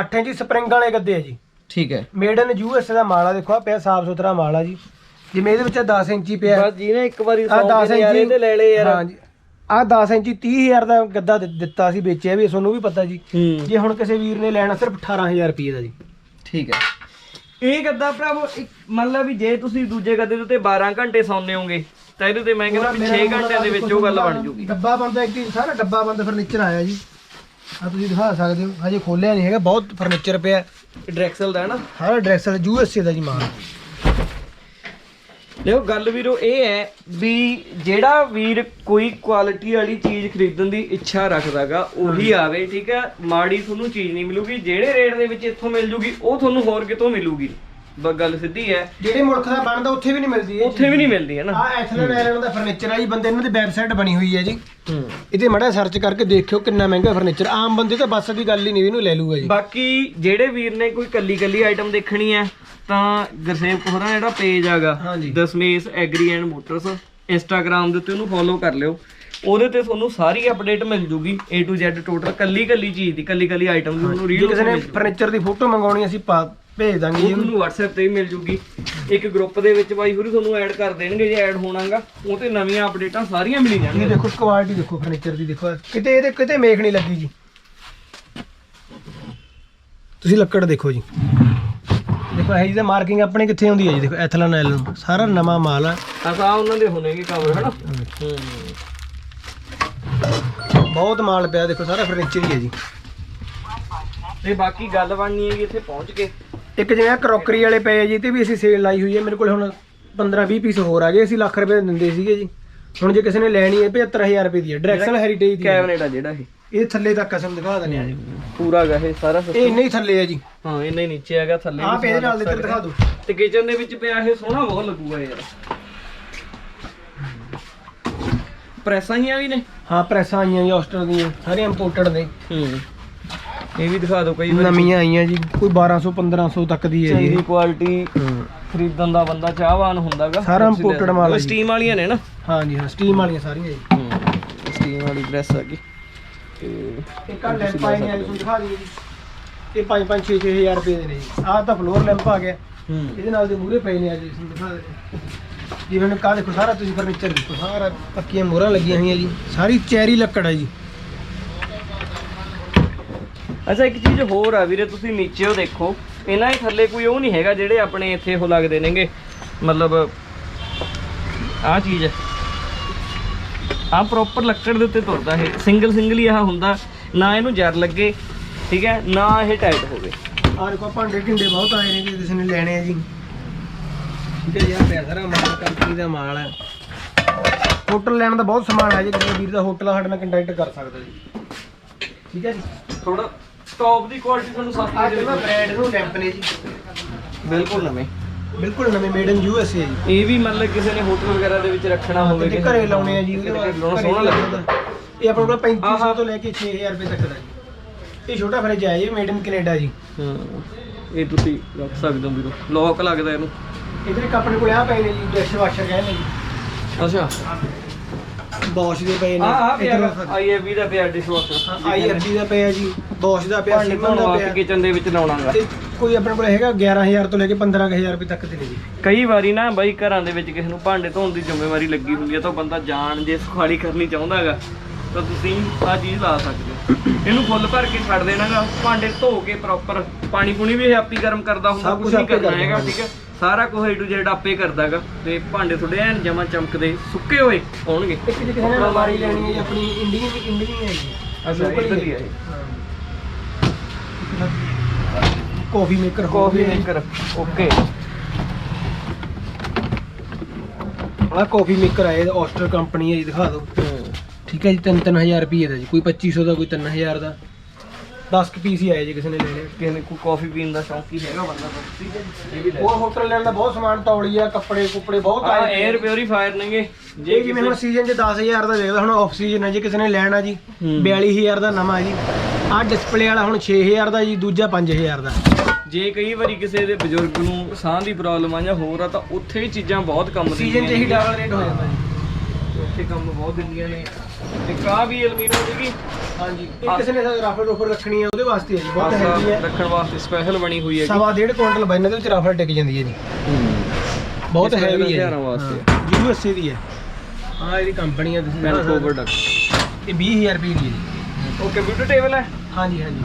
8 ਇੰਚੀ ਸਪਰਿੰਗ ਵਾਲੇ ਗੱਦੇ ਆ ਜੀ। ਠੀਕ ਹੈ। ਮੇਡ ਇਨ ਯੂਐਸ ਦਾ ਮਾਲ ਆ ਦੇਖੋ ਆ ਪਿਆ ਸਾਫ਼ ਸੁਥਰਾ ਮਾਲ ਆ ਜੀ। ਜਿਵੇਂ ਇਹਦੇ ਵਿੱਚ 10 ਇੰਚੀ ਪਿਆ। ਬਸ ਜੀ ਨੇ ਇੱਕ ਵਾਰੀ ਆ 10 ਇੰਚੀ ਤੇ ਲੈ ਲਏ ਯਾਰ। ਹਾਂ ਜੀ। ਆ 10 ਇੰਚੀ 30000 ਦਾ ਗੱਦਾ ਦਿੱ- ਦਿੱਤਾ ਸੀ ਵੇਚਿਆ ਵੀ ਤੁਹਾਨੂੰ ਵੀ ਪਤਾ ਜੀ। ਹੂੰ। ਜੇ ਹੁਣ ਕਿਸੇ ਵੀਰ ਨੇ ਲੈਣਾ ਸਿਰਫ 18000 ਰੁਪਏ ਦਾ ਜੀ। ਠੀਕ ਹੈ। ਇਹ ਗੱਦਾ ਭਰਾਵੋ ਇੱਕ ਮੰਨ ਲਾ ਵੀ ਜੇ ਤੁਸੀਂ ਦੂਜੇ ਗੱਦੇ ਦੇ ਉੱਤੇ 12 ਘੰਟੇ ਸੌਂਦੇ ਹੋਗੇ ਤਾਂ ਇਹਦੇ ਤੇ ਮੈਂ ਕਹਿੰਦਾ ਵੀ 6 ਘੰਟਿਆਂ ਦੇ ਵਿੱਚ ਉਹ ਗੱਲ ਬਣ ਜੂਗੀ। ਡੱਬਾ ਬੰਦ ਇੱਕ ਸਾਰਾ ਡੱਬਾ ਬੰਦ ਫਰਨੀਚਰ ਆਇਆ ਜੀ। ਆ ਤੁਸੀਂ ਦਿਖਾ ਸਕਦੇ ਹੋ ਹਜੇ ਖੋਲਿਆ ਨਹੀਂ ਹੈਗਾ ਬਹੁਤ ਫਰਨੀਚਰ ਪਿਆ। ਡਰੈਕਸਲ ਦਾ ਹੈ ਨਾ। ਸਾਰਾ ਡਰੈਸ ਯੂਐਸਏ ਦਾ ਜੀ ਮਾਲ। ਦੇਖੋ ਗੱਲ ਵੀਰੋ ਇਹ ਹੈ ਵੀ ਜਿਹੜਾ ਵੀਰ ਕੋਈ ਕੁਆਲਿਟੀ ਵਾਲੀ ਚੀਜ਼ ਖਰੀਦਣ ਦੀ ਇੱਛਾ ਰੱਖਦਾਗਾ ਉਹੀ ਆਵੇ ਠੀਕ ਹੈ? ਮਾੜੀ ਤੁਹਾਨੂੰ ਚੀਜ਼ ਨਹੀਂ ਮਿਲੂਗੀ ਜਿਹੜੇ ਰੇਟ ਦੇ ਵਿੱਚ ਇੱਥੋਂ ਮਿਲ ਜੂਗੀ ਉਹ ਤੁਹਾਨੂੰ ਹੋਰ ਕਿਤੋਂ ਮਿਲੂਗੀ। ਗੱਲ ਸਿੱਧੀ ਹੈ। ਜਿਹੜੇ ਮੁਲਕ ਦਾ ਬਣਦਾ ਉੱਥੇ ਵੀ ਨਹੀਂ ਮਿਲਦੀ ਇਹ ਉੱਥੇ ਵੀ ਨਹੀਂ ਮਿਲਦੀ ਹੈ ਨਾ। ਆ ਐਥਲਨ ਆਇਲੈਂਡ ਦਾ ਫਰਨੀਚਰ ਆ ਜੀ ਬੰਦੇ ਇਹਨਾਂ ਦੀ ਵੈਬਸਾਈਟ ਬਣੀ ਹੋਈ ਹੈ ਜੀ। ਹੂੰ। ਇਹਦੇ ਮੜਾ ਸਰਚ ਕਰਕੇ ਦੇਖਿਓ ਕਿੰਨਾ ਮਹਿੰਗਾ ਫਰਨੀਚਰ ਆਮ ਬੰਦੇ ਤਾਂ ਬੱਸ ਦੀ ਗੱਲ ਹੀ ਨਹੀਂ ਵੀ ਇਹਨੂੰ ਲੈ ਲੂਗਾ ਜੀ। ਬਾਕੀ ਜਿਹੜੇ ਵੀਰ ਨੇ ਕੋਈ ਕੱਲੀ ਕੱਲੀ ਆਈਟਮ ਦੇਖਣੀ ਹੈ ਤਾਂ ਗਰਸੇਵ ਕੋਹਰਾ ਜਿਹੜਾ ਪੇਜ ਹੈਗਾ ਹਾਂਜੀ। Dasmesh agri and motors Instagram ਦੇ ਉੱਤੇ ਉਹਨੂੰ ਫੋਲੋ ਕਰ ਲਿਓ। ਉਹਦੇ ਤੇ ਤੁਹਾਨੂੰ ਸਾਰੀ ਅਪਡੇਟ ਮਿਲ ਜੂਗੀ A to Z ਟੋਟਲ ਕੱਲੀ ਕੱਲੀ ਚੀਜ਼ ਦੀ ਕੱਲੀ ਕੱਲੀ ਆਈਟਮ ਦੀ ਤੁਹਾਨੂੰ ਜੇ ਰੀਲ ਕਿਸੇ ਨੇ ਫਰਨੀਚਰ ਦੀ ਫੋਟੋ ਮੰਗਾਉਣੀ ਅਸੀਂ ਪਾ ਭੇਜ ਦਾਂਗੇ ਜੀ ਤੁਹਾਨੂੰ WhatsApp ਤੇ ਵੀ ਮਿਲ ਜੂਗੀ। ਇੱਕ ਗਰੁੱਪ ਦੇ ਵਿੱਚ ਬਾਈ ਹੋਰੀ ਤੁਹਾਨੂੰ ਐਡ ਕਰ ਦੇਣਗੇ ਜੇ ਐਡ ਹੋਣਾਗਾ ਉਹ ਤੇ ਨਵੀਆਂ ਅਪਡੇਟਾਂ ਸਾਰੀਆਂ ਮਿਲੀ ਇਹ ਜਾਣਗੀਆਂ ਦੇਖੋ ਕੁਆਲਿਟੀ ਦੇਖੋ ਫਰਨੀਚਰ ਦੀ ਦੇਖੋ। ਕਿਤੇ ਇਹਦੇ ਕਿਤੇ ਮੇਖ ਨਹੀਂ ਲੱਗੀ ਜੀ। ਤੁਸੀਂ ਲੱਕੜ ਦੇਖੋ ਜੀ। ਦੇਖੋ ਇਹ ਜਿਹੀ ਮਾਰਕਿੰਗ ਆਪਣੇ ਕਿੱਥੇ ਹੁੰਦੀ ਹੈ ਜੀ? ਦੇਖੋ ਐਥਲਨ ਐਲਨ ਸਾਰਾ ਨਵਾਂ ਮਾਲ ਆ। ਅਸਾ ਉਹਨਾਂ ਦੇ ਹੋਣਗੇ ਕਵਰ ਹਨਾ? ਹੂੰ ਬਹੁਤ ਮਾਲ ਪਿਆ ਦੇਖੋ ਸਾਰਾ ਫਰਨੀਚਰ ਹੀ ਹੈ ਜੀ। ਤੇ ਬਾਕੀ ਗੱਲ ਬਣਨੀ ਹੈ ਕਿ ਇੱਥੇ ਪਹੁੰਚ ਕੇ। ਇੱਕ ਜਿਵੇਂ ਕਰੋਕਰੀ ਵਾਲੇ ਪਏ ਆ ਜੀ ਤੇ ਵੀ ਅਸੀਂ ਸੇਲ ਲਾਈ ਹੋਈ ਹੈ ਮੇਰੇ ਕੋਲ ਹੁਣ 15 20 ਪੀਸ ਹੋਰ ਆ ਗਏ ਅਸੀਂ ਲੱਖ ਰੁਪਏ ਦੇ ਦਿੰਦੇ ਸੀਗੇ ਜੀ। ਹੁਣ ਜੇ ਕਿਸੇ ਨੇ ਲੈਣੀ ਹੈ 75000 ਰੁਪਏ ਦੀ ਹੈ ਡਾਇਰੈਕਸ਼ਨ ਹੈਰੀਟੇਜ ਦੀ ਹੈ। ਕੈਬਨੇਟ ਆ ਜਿਹੜਾ ਇਹ। ਇਹ ਥੱਲੇ ਤੱਕ ਕਸਮ ਦਿਖਾ ਦਿੰਦੇ ਆ ਜੀ। ਪੂਰਾ ਗਾ ਇਹ ਸਾਰਾ ਇਹ ਇੰਨੇ ਹੀ ਥੱਲੇ ਹੈ ਜੀ। ਹਾਂ ਇੰਨਾ ਹੀ ਨੀਚੇ ਹੈਗਾ ਥੱਲੇ ਆਹ ਪੇਜ ਨਾਲ ਦੇ ਰੱਖ ਦਿਖਾ ਦਿਓ। ਆ। ਤੇ ਕਿਚਨ ਦੇ ਵਿੱਚ ਪਿਆ ਇਹ ਸੋਹਣਾ ਬਹੁਤ ਲੱਗੂਗਾ ਯਾਰ। ਪ੍ਰੈਸਾਂ ਹੀ ਆ ਵੀ ਨੇ? ਹਾਂ ਪ੍ਰੈਸਾਂ ਆਈਆਂ ਜੀ ਆਸਟਰ ਦੀਆਂ ਸਾਰੀਆਂ ਇੰਪੋਰਟਡ ਨੇ। ਹੂੰ। ਇਹ ਵੀ ਦਿਖਾ ਦਿਓ ਕਈ ਵਾਰੀ ਨਵੀਆਂ ਆਈਆਂ ਜੀ ਕੋਈ 1200 1500 ਤੱਕ ਦੀ ਹੈ ਜੀ ਚੰਗੀ। ਕੁਆਲਿਟੀ ਹੂੰ। ਖਰੀਦਣ ਦਾ ਬੰਦਾ ਚਾਹਵਾਨ ਹੁੰਦਾਗਾ। ਸਾਰਾ imported ਮਾਲ ਹੈ ਜੀ। ਸਟੀਮ ਵਾਲੀਆਂ ਨੇ ਨਾ। ਹਾਂ ਜੀ ਹਾਂ ਸਟੀਮ ਵਾਲੀਆਂ ਸਾਰੀਆਂ ਜੀ। ਸਟੀਮ ਵਾਲੀ ਪ੍ਰੈਸ ਆ ਗਈ। ਤੇ ਇੱਕ ਆ ਲੈਂਪ ਆਏ ਨੇ ਤੁਹਾਨੂੰ ਦਿਖਾ ਦਈਏ ਜੀ। ਇਹ 5 5 6 6000 ਰੁਪਏ ਦੇ ਨੇ ਜੀ। ਆਹ ਤਾਂ ਫਲੋਰ ਲੈਂਪ ਆ ਗਿਆ। ਹੂੰ। ਇਹਦੇ ਨਾਲ ਦੇ ਮੂਹਰੇ ਪਏ ਨੇ ਅੱਜ ਤੁਹਾਨੂੰ ਦਿਖਾ ਦਿੰਦੇ ਜਿਵੇਂ ਕਾ ਦੇਖੋ ਸਾਰਾ ਤੁਸੀਂ ਫਰਨੀਚਰ ਦੇਖੋ ਸਾਰਾ ਪੱਕੀਆਂ ਮੋਹਰਾਂ ਲੱਗੀਆਂ ਹੋਈਆਂ ਜੀ। ਸਾਰੀ ਚੈਰੀ ਲੱਕੜ ਹੈ ਜੀ। ਅੱਛਾ ਇੱਕ ਚੀਜ਼ ਹੋਰ ਆ ਵੀਰੇ ਤੁਸੀਂ ਨੀਚੇ ਉਹ ਦੇਖੋ। ਇਹਨਾਂ ਦੇ ਥੱਲੇ ਕੋਈ ਉਹ ਨਹੀਂ ਹੈਗਾ ਜਿਹੜੇ ਆਪਣੇ ਇੱਥੇ ਉਹ ਲੱਗਦੇ ਨੇਗੇ। ਮਤਲਬ ਆਹ ਚੀਜ਼ ਆ ਪ੍ਰੋਪਰ ਲੱਕੜ ਦੇ ਉੱਤੇ ਤੁਰਦਾ ਇਹ। ਸਿੰਗਲ ਸਿੰਗਲ ਹੀ ਆਹ ਹੁੰਦਾ। ਨਾ ਇਹਨੂੰ ਜਰ ਲੱਗੇ ਠੀਕ ਹੈ? ਨਾ ਇਹ ਟਾਈਟ ਹੋਵੇ। ਆਹ ਦੇਖੋ ਭਾਂਡੇ ਢਿੰਡੇ ਬਹੁਤ ਆਏ ਨੇ ਜੇ ਕਿਸੇ ਨੇ ਲੈਣੇ ਆ ਜੀ। ਠੀਕ ਹੈ ਆਹ ਪਿਆ ਸਾਰਾ ਮਾਲ ਕੰਪਨੀ ਦਾ ਮਾਲ ਹੈ। ਹੋਟਲ ਲੈਣ ਦਾ ਬਹੁਤ ਸਮਾਨ ਹੈ ਜੀ ਕਿਸੇ ਵੀਰ ਦਾ ਹੋਟਲ ਆ ਸਾਡੇ ਨਾਲ ਕੰਟੈਕਟ ਕਰ ਸਕਦਾ ਜੀ। ਠੀਕ ਹੈ ਜੀ। ਥੋੜਾ ਟੌਪ ਦੀ ਕੁਆਲਿਟੀ ਤੁਹਾਨੂੰ ਸਸਤੀ ਦੇ ਵਿੱਚ ਬ੍ਰਾਂਡ ਨੂੰ ਲੈਂਪ ਨੇ ਜੀ। ਬਿਲਕੁਲ ਨਵੇਂ। ਬਿਲਕੁਲ ਨਵੇਂ made in U S A ਜੀ। ਇਹ ਵੀ ਮਤਲਬ ਕਿਸੇ ਨੇ ਹੋਟਲ ਵਗੈਰਾ ਦੇ ਵਿੱਚ ਰੱਖਣਾ ਹੋਵੇ ਤੇ ਘਰੇ ਲਾਉਣੇ ਆ ਜੀ ਲਾਉਣਾ ਸੋਹਣਾ ਲੱਗਦਾ। ਇਹ ਆਪਣੇ ਕੋਲ 3500 ਆਹਾ। ਤੋਂ ਲੈ ਕੇ 6000 ਰੁਪਏ ਤੱਕ ਦਾ ਜੀ। ਇਹ ਛੋਟਾ ਫਰਿੱਜ ਹੈ ਇਹ ਮੇਡ ਇਨ ਕੈਨੇਡਾ ਜੀ। ਹਾਂ ਇਹ ਤੁਸੀਂ ਰੱਖ ਸਕਦੇ ਹੋ ਵੀਰੋ। ਲੋਕ ਲੱਗਦਾ ਇਹਨੂੰ। ਇਧਰ ਇੱਕ ਆਪਣੇ ਕੋਲ ਆ ਪਏ ਨੇ ਜੀ ਡਿਸ਼ ਵਾਸ਼ਰ ਕਹਿੰਦੇ ਜੀ। ਅੱਛਾ। ਬੋਸ਼ ਦੇ ਪਏ ਨੇ। ਆ ਆ ਪਿਆ ਆਈਐਫਬੀ ਦਾ ਪਿਆ ਡਿਸ਼ਵਾਸ਼ਰ ਆਈਐਫਜੀ ਦਾ ਪਿਆ ਜੀ। ਬੋਸ਼ ਦਾ ਪਿਆ ਸਿਮਨ ਦਾ ਪਿਆ। ਕਿਚਨ ਦੇ ਵਿੱਚ ਲਾਉਣਾਗਾ ਤੇ ਕੋਈ ਆਪਣੇ ਕੋਲ ਹੈਗਾ 11000 ਤੋਂ ਲੈ ਕੇ 15000 ਰੁਪਏ ਤੱਕ ਦੇ ਨੇ ਜੀ। ਕਈ ਵਾਰੀ ਨਾ ਬਾਈ ਘਰਾਂ ਦੇ ਵਿੱਚ ਕਿਸੇ ਨੂੰ ਭਾਂਡੇ ਧੋਣ ਦੀ ਜ਼ਿੰਮੇਵਾਰੀ ਲੱਗੀ ਹੁੰਦੀ ਹੈ ਤਾਂ ਬੰਦਾ ਜਾਣ ਜੇ ਸੁਖਾਲੀ ਕਰਨੀ ਚਾਹੁੰਦਾਗਾ ਤਾਂ ਤੁਸੀਂ ਆ ਚੀਜ਼ ਲਾ ਸਕਦੇ ਹੋ। ਇਹਨੂੰ ਫੁੱਲ ਭਰ ਕੇ ਛੱਡ ਦੇਣਾਗਾ ਭਾਂਡੇ ਧੋ ਕੇ ਪ੍ਰੋਪਰ ਪਾਣੀ ਪੂਣੀ ਵੀ ਇਹ ਆਪੀ ਗਰਮ ਕਰਦਾ ਹੁੰਦਾ ਕੁਝ ਨਹੀਂ ਕਰਨਾ ਹੈਗਾ। ਠੀਕ ਹੈ? ਸਾਰਾ ਕੁਝ ਏ ਟੂ ਜ਼ੈਡ ਆਪੇ ਕਰਦਾਗਾ ਤੇ ਭਾਂਡੇ ਤੁਹਾਡੇ ਐਨ ਜਮਾ ਚਮਕਦੇ ਸੁੱਕੇ ਹੋਏ ਆਉਣਗੇ। ਇੱਕ ਜੇ ਕਿਸੇ ਨੇ ਅਲਮਾਰੀ ਲੈਣੀ ਹੈ ਜੀ ਆਪਣੀ ਇੰਡੀਅਨ ਇੰਡੀਅਨ ਹੈ। ਜੀ ਅੱਛਾ Local ਇੱਧਰ ਹੀ ਹੀ ਹੈ। Coffee maker coffee maker okay ਆ ਕਾਫੀ ਮੇਕਰ ਆਏ ਆਸਟਰ ਕੰਪਨੀ ਹੈ ਜੀ ਦਿਖਾ ਦਿਓ। ਠੀਕ ਹੈ ਜੀ 3-3000 ਰੁਪਏ ਦਾ ਜੀ ਕੋਈ 2500 ਦਾ ਕੋਈ 3000 ਦਾ। 10 ਪੀਸ ਹੀ ਆਏ ਜੀ ਕਿਸੇ ਨੇ ਲੈਣੇ। ਕਿਸੇ ਨੇ ਕੋਈ ਕਾਫੀ ਪੀਣ ਦਾ ਸ਼ੌਂਕੀ ਹੈਗਾ ਬੰਦਾ। ਤਾਂ ਹੈ ਇਹ ਵੀ ਲੈ ਉਹ ਹੋਟਲ ਲੈਣ ਦਾ ਬਹੁਤ ਸਮਾਨ ਤੌਲੀਆ ਕੱਪੜੇ ਕੁੱਪੜੇ ਬਹੁਤ ਆ ਆਏ 에ਅਰ ਪਿਉਰੀਫਾਇਰ ਨੇਗੇ। ਜੇ ਜਿਵੇਂ ਹੁਣ ਸੀਜ਼ਨ 'ਚ 10000 ਦਾ ਵੇਖਦਾ ਹੁਣ ਆਫ ਸੀਜ਼ਨ ਹੈ ਜੇ ਕਿਸੇ ਨੇ ਲੈਣਾ ਜੀ ਹੂੰ। 42000 ਦਾ ਨਵਾਂ ਜੀ। ਆਹ ਡਿਸਪਲੇ ਵਾਲਾ ਹੁਣ 6000 ਦਾ ਜੀ ਦੂਜਾ 5000 ਦਾ। ਜੇ ਕਈ ਵਾਰੀ ਕਿਸੇ ਦੇ ਬਜ਼ੁਰਗ ਨੂੰ ਸਾਹ ਦੀ ਪ੍ਰੋਬਲਮ ਆ ਜਾਂ ਹੋਰ ਆ ਤਾਂ ਉੱਥੇ ਵੀ ਚੀਜ਼ਾਂ ਬਹੁਤ ਕੰਮ ਸੀਜ਼ਨ 'ਚ ਹੀ ਡਬਲ ਰੇਟ ਹੋ ਜਾਂਦਾ ਜੀ। ਉੱਥੇ ਕੰਮ ਬਹੁਤ ਦਿੰਦੀਆਂ ਨੇ। ਤੇ ਕਾ ਵੀ ਅਲਮੀਰਾ ਸੀਗੀ। ਹਾਂਜੀ। ਇਹ ਕਿਸੇ ਨੇ ਰਾਫਲ ਰੋਫਰ ਰੱਖਣੀ ਹੈ ਉਹਦੇ ਵਾਸਤੇ ਹੈ ਜੀ ਬਹੁਤ ਆਸਾ ਹੈਵੀ ਹੈ ਰੱਖਣ ਵਾਸਤੇ ਸਪੈਸ਼ਲ ਬਣੀ ਹੋਈ ਹੈਗੀ। ਸਵਾ ਡੇਢ ਕੁਇੰਟਲ ਬਾਈ ਇਹਨਾਂ ਦੇ ਵਿੱਚ ਰਾਫਲ ਟਿਕ ਜਾਂਦੀ ਹੈ ਜੀ। ਬਹੁਤ ਇਸ ਹੈਵੀ ਹੈ ਹਥਿਆਰਾਂ ਵਾਸਤੇ। ਯੂ ਐਸ ਏ ਦੀ ਹੈ। ਹਾਂ ਇਹਦੀ ਕੰਪਨੀ ਹੈ ਤੁਸੀਂ ਪੈਨ ਦਿਖਾ। ਸਕਦੇ ਹੋ। ਪ੍ਰੋਡਕਟ ਇਹ 20000 ਰੁਪਏ ਦੀ ਹੈ ਜੀ। ਉਹ ਕੰਪਿਊਟਰ ਟੇਬਲ ਹੈ? ਹਾਂਜੀ ਹਾਂਜੀ।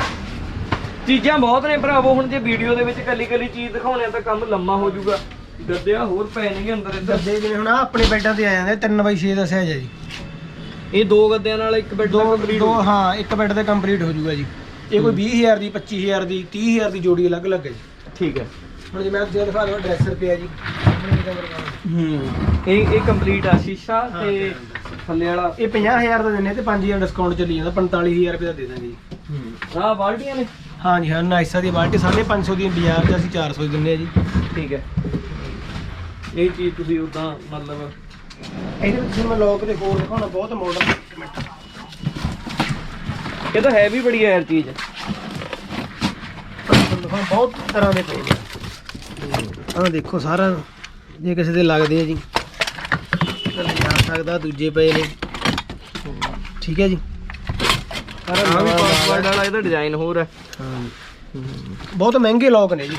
ਚੀਜ਼ਾਂ ਬਹੁਤ ਨੇ ਭਰਾਵੋ ਹੁਣ ਜੇ ਵੀਡੀਓ ਦੇ ਵਿੱਚ ਕੱਲੀ ਕੱਲੀ ਚੀਜ਼ ਦਿਖਾਉਣੇ ਆ ਤਾਂ ਕੰਮ ਲੰਮਾ ਹੋ ਜਾਊਗਾ। ਗੱਦਿਆ ਹੋਰ ਨੇਗੇ ਅੰਦਰ ਇੱਧਰ ਗੱਦੇ ਜਿਵੇਂ ਹੁਣ ਆਹ ਆਪਣੇ ਬੈੱਡਾਂ ਤੇ ਆ ਜਾਂਦੇ 3 ਬਾਈ 6 ਦਾ ਸਾਈਜ਼ ਹੈ ਜੀ। ਇਹ ਦੋ ਗੱਦਿਆਂ ਨਾਲ ਇੱਕ ਬੈੱਡ ਦਾ ਦੋ ਕੰਪਲੀਟ ਦੋ ਹਾਂ ਇੱਕ ਬੈੱਡ ਤੇ ਕੰਪਲੀਟ ਹੋ ਜਾਊਗਾ ਜੀ। ਇਹ ਕੋਈ 20000 ਦੀ 25000 ਦੀ 30000 ਦੀ ਜੋੜੀ ਅਲੱਗ-ਅਲੱਗ ਹੈ ਜੀ। ਠੀਕ ਹੈ। ਹੁਣ ਜੇ ਮੈਂ ਤੁਹਾਨੂੰ ਦਿਖਾ ਦਵਾਂ ਡਰੈਸਰ ਪਿਆ ਜੀ। ਹੂੰ। ਇਹ ਇਹ ਕੰਪਲੀਟ ਆ ਸ਼ੀਸ਼ਾ ਹਾਂ, ਤੇ ਥੱਲੇ ਵਾਲਾ। ਇਹ 50000 ਦਾ ਦਿੰਨੇ ਤੇ 5000 ਡਿਸਕਾਊਂਟ ਚੱਲੀ ਜਾਂਦਾ 45000 ਰੁਪਏ ਦਾ ਦੇ ਦਾਂਗੇ ਜੀ। ਹੂੰ। ਆਹ ਬਾਲਟੀਆਂ ਨੇ? ਹਾਂਜੀ ਹਾਂ ਨਾਈਸਾ ਦੀ ਬਾਲਟੀ 550 ਦੀ ਬਾਜ਼ਾਰ 'ਚ ਅਸੀਂ 400 ਦੀ ਦਿੰਨੇ ਆ ਜੀ। ਠੀਕ ਹੈ। ਇਹ ਚੀਜ਼ ਤੁਸੀਂ ਉਦਾਂ ਮਤਲਬ ਇਹਦੇ ਵਿੱਚ ਤੁਹਾਨੂੰ ਮੈਂ ਲੋਕ ਦੇ ਹੋਰ ਦਿਖਾਉਣਾ ਬਹੁਤ ਮਾਡਲ ਇੱਕ ਮਿੰਟ ਇਹ ਤਾਂ ਹੈ ਵੀ ਬੜੀ ਯਾਰ ਚੀਜ਼। ਤੁਹਾਨੂੰ ਬਹੁਤ ਤਰ੍ਹਾਂ ਦੇ ਪਏ ਨੇ ਆਹ ਦੇਖੋ ਸਾਰਾ ਜੇ ਕਿਸੇ ਦੇ ਲੱਗਦੇ ਆ ਜੀ। ਤਾਂ ਸਕਦਾ ਦੂਜੇ ਪਏ ਨੇ। ਠੀਕ ਹੈ ਜੀ। ਸਾਰਾ ਵੀ ਪਾਸਵਰਡ। ਵਾਲਾ ਇਹਦਾ ਡਿਜ਼ਾਈਨ ਹੋਰ ਹੈ। ਹਾਂ ਬਹੁਤ ਮਹਿੰਗੇ ਲੋਕ ਨੇ ਜੀ।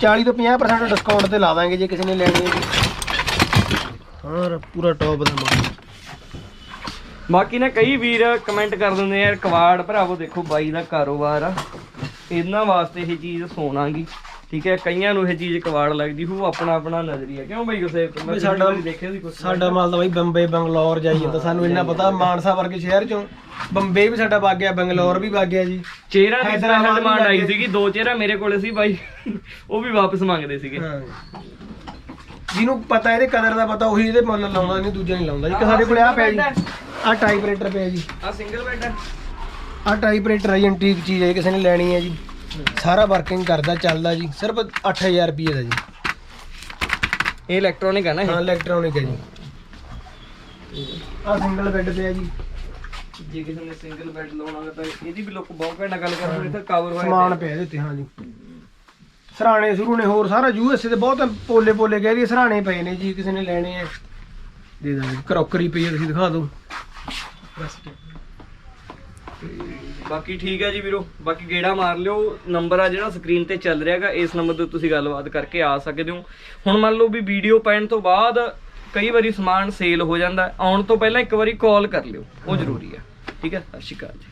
40 ਤੋਂ 50% ਡਿਸਕਾਊਂਟ ਤੇ ਲਾ ਦਾਂਗੇ ਜੇ ਕਿਸੇ ਨੇ ਲੈਣੀ ਹੈ ਹਾਂ ਪੂਰਾ ਟੌਪ ਦਾ ਮਾਲ ਬਾਕੀ ਨਾ ਕਈ ਵੀਰ ਕਮੈਂਟ ਕਰ ਦਿੰਦੇ ਯਾਰ ਕਵਾੜ ਭਰਾਵੋ ਦੇਖੋ ਬਾਈ ਦਾ ਕਾਰੋਬਾਰ ਆ। ਇਹਨਾਂ ਵਾਸਤੇ ਇਹ ਚੀਜ਼ ਸੋਨਾਗੀ। ਠੀਕ ਹੈ ਕਈਆਂ ਨੂੰ ਇਹ ਚੀਜ਼ ਕਵਾੜ ਲੱਗਦੀ ਹੋ ਆਪਣਾ ਆਪਣਾ ਨਜ਼ਰੀਆ। ਕਿਉਂ ਬਾਈ ਵੀ ਸਾਡਾ ਦੇਖਿਆ ਸੀ ਕੁਛ ਸਾਡਾ ਮਾਲ ਤਾਂ ਬਾਈ ਬੰਬੇ ਬੰਗਲੌਰ ਜਾਈ ਜਾਂਦਾ। ਸਾਨੂੰ ਇੰਨਾ ਪਤਾ ਮਾਨਸਾ ਵਰਗੇ ਸ਼ਹਿਰ ਚੋਂ। ਬੰਬੇ ਵੀ ਸਾਡਾ ਵਗ ਗਿਆ ਬੰਗਲੌਰ ਵੀ ਵਗ ਗਿਆ ਜੀ। ਚਿਹਰਾ ਦੀ ਡਿਮਾਂਡ ਆਈ। ਸੀਗੀ ਦੋ ਚਿਹਰਾ ਮੇਰੇ ਕੋਲੇ ਸੀ ਬਾਈ। ਉਹ ਵੀ ਵਾਪਸ ਮੰਗਦੇ ਸੀਗੇ। ਹਾਂ। ਜਿਹਨੂੰ ਪਤਾ ਇਹਦੇ ਕਦਰ ਦਾ ਪਤਾ ਉਹੀ ਇਹਦੇ ਮੁੱਲ ਲਾਉਂਦਾ ਨਹੀਂ ਦੂਜਾ ਨਹੀਂ ਲਾਉਂਦਾ। ਜੀ ਇੱਕ ਸਾਡੇ ਕੋਲੇ ਆ ਪਿਆ ਜੀ। ਆ ਟਾਈਪਰਾਈਟਰ ਪਿਆ ਜੀ। ਆ ਸਿੰਗਲ ਬੈੱਡ ਆ ਟਾਈਪਰਾਈਟਰ ਹੈ ਐਂਟੀਕ ਚੀਜ਼ ਹੈ ਕਿਸੇ ਨੇ ਲੈਣੀ ਹੈ ਜੀ। ਸਾਰਾ ਵਰਕਿੰਗ ਕਰਦਾ ਚੱਲਦਾ ਜੀ। ਸਿਰਫ 8000 ਰੁਪਏ ਦਾ ਜੀ। ਇਹ ਇਲੈਕਟ੍ਰੋਨਿਕ ਹੈ ਨਾ ਹਾਂ ਇਲੈਕਟ੍ਰੋਨਿਕ ਹੈ ਜੀ। ਆ ਸਿੰਗਲ ਬੈੱਡ ਪਿਆ ਜੀ। ਜੇ ਕਿਸੇ ਨੇ ਸਿੰਗਲ ਬੈੱਡ ਲਾਉਣਾ ਹੋਵੇ ਤਾਂ ਇਹਦੀ ਵੀ ਲੁੱਕ ਬਹੁਤ ਘੈਂਟ। ਗੱਲ ਕਰਦੇ ਇੱਥੇ ਕਵਰ ਹੋਇਆ ਸਮਾਨ ਪਿਆ ਇਹਦੇ ਉੱਤੇ ਹਾਂ ਜੀ। ਸਰਾਣੇ ਸ਼ੁਰੂ ਨੇ ਹੋਰ ਸਾਰਾ ਯੂਐਸਏ ਦੇ ਬਹੁਤ ਪੋਲੇ ਪੋਲੇ ਕਹਿ ਰਹੀ ਸਰਾਣੇ ਪਏ ਨੇ ਜੀ, ਕਿਸੇ ਨੇ ਲੈਣੇ ਆ। ਦੇ ਦਾਂਗੇ, ਕਰੋਕਰੀ ਪਈ ਆ, ਤੁਸੀਂ ਦਿਖਾ ਦਿਓ। ਬਾਕੀ ਠੀਕ ਹੈ ਜੀ ਵੀਰੋ, ਬਾਕੀ ਗੇੜਾ ਮਾਰ ਲਿਓ। ਨੰਬਰ ਆ ਜਿਹੜਾ ਸਕਰੀਨ ਤੇ ਚੱਲ ਰਿਹਾਗਾ, ਇਸ ਨੰਬਰ ਤੇ ਤੁਸੀਂ ਗੱਲਬਾਤ ਕਰਕੇ ਆ ਸਕਦੇ ਹੋ। ਹੁਣ ਮੰਨ ਲਓ ਵੀ ਵੀਡੀਓ ਪੈਣ ਤੋਂ ਬਾਅਦ ਕਈ ਵਾਰੀ ਸਮਾਨ ਸੇਲ ਹੋ ਜਾਂਦਾ, ਆਉਣ ਤੋਂ ਪਹਿਲਾਂ ਇੱਕ ਵਾਰੀ ਕਾਲ ਕਰ ਲਿਓ, ਉਹ ਜ਼ਰੂਰੀ ਹੈ ਠੀਕ ਹੈ ਸਤਿ ਸ਼੍ਰੀ ਅਕਾਲ ਜੀ।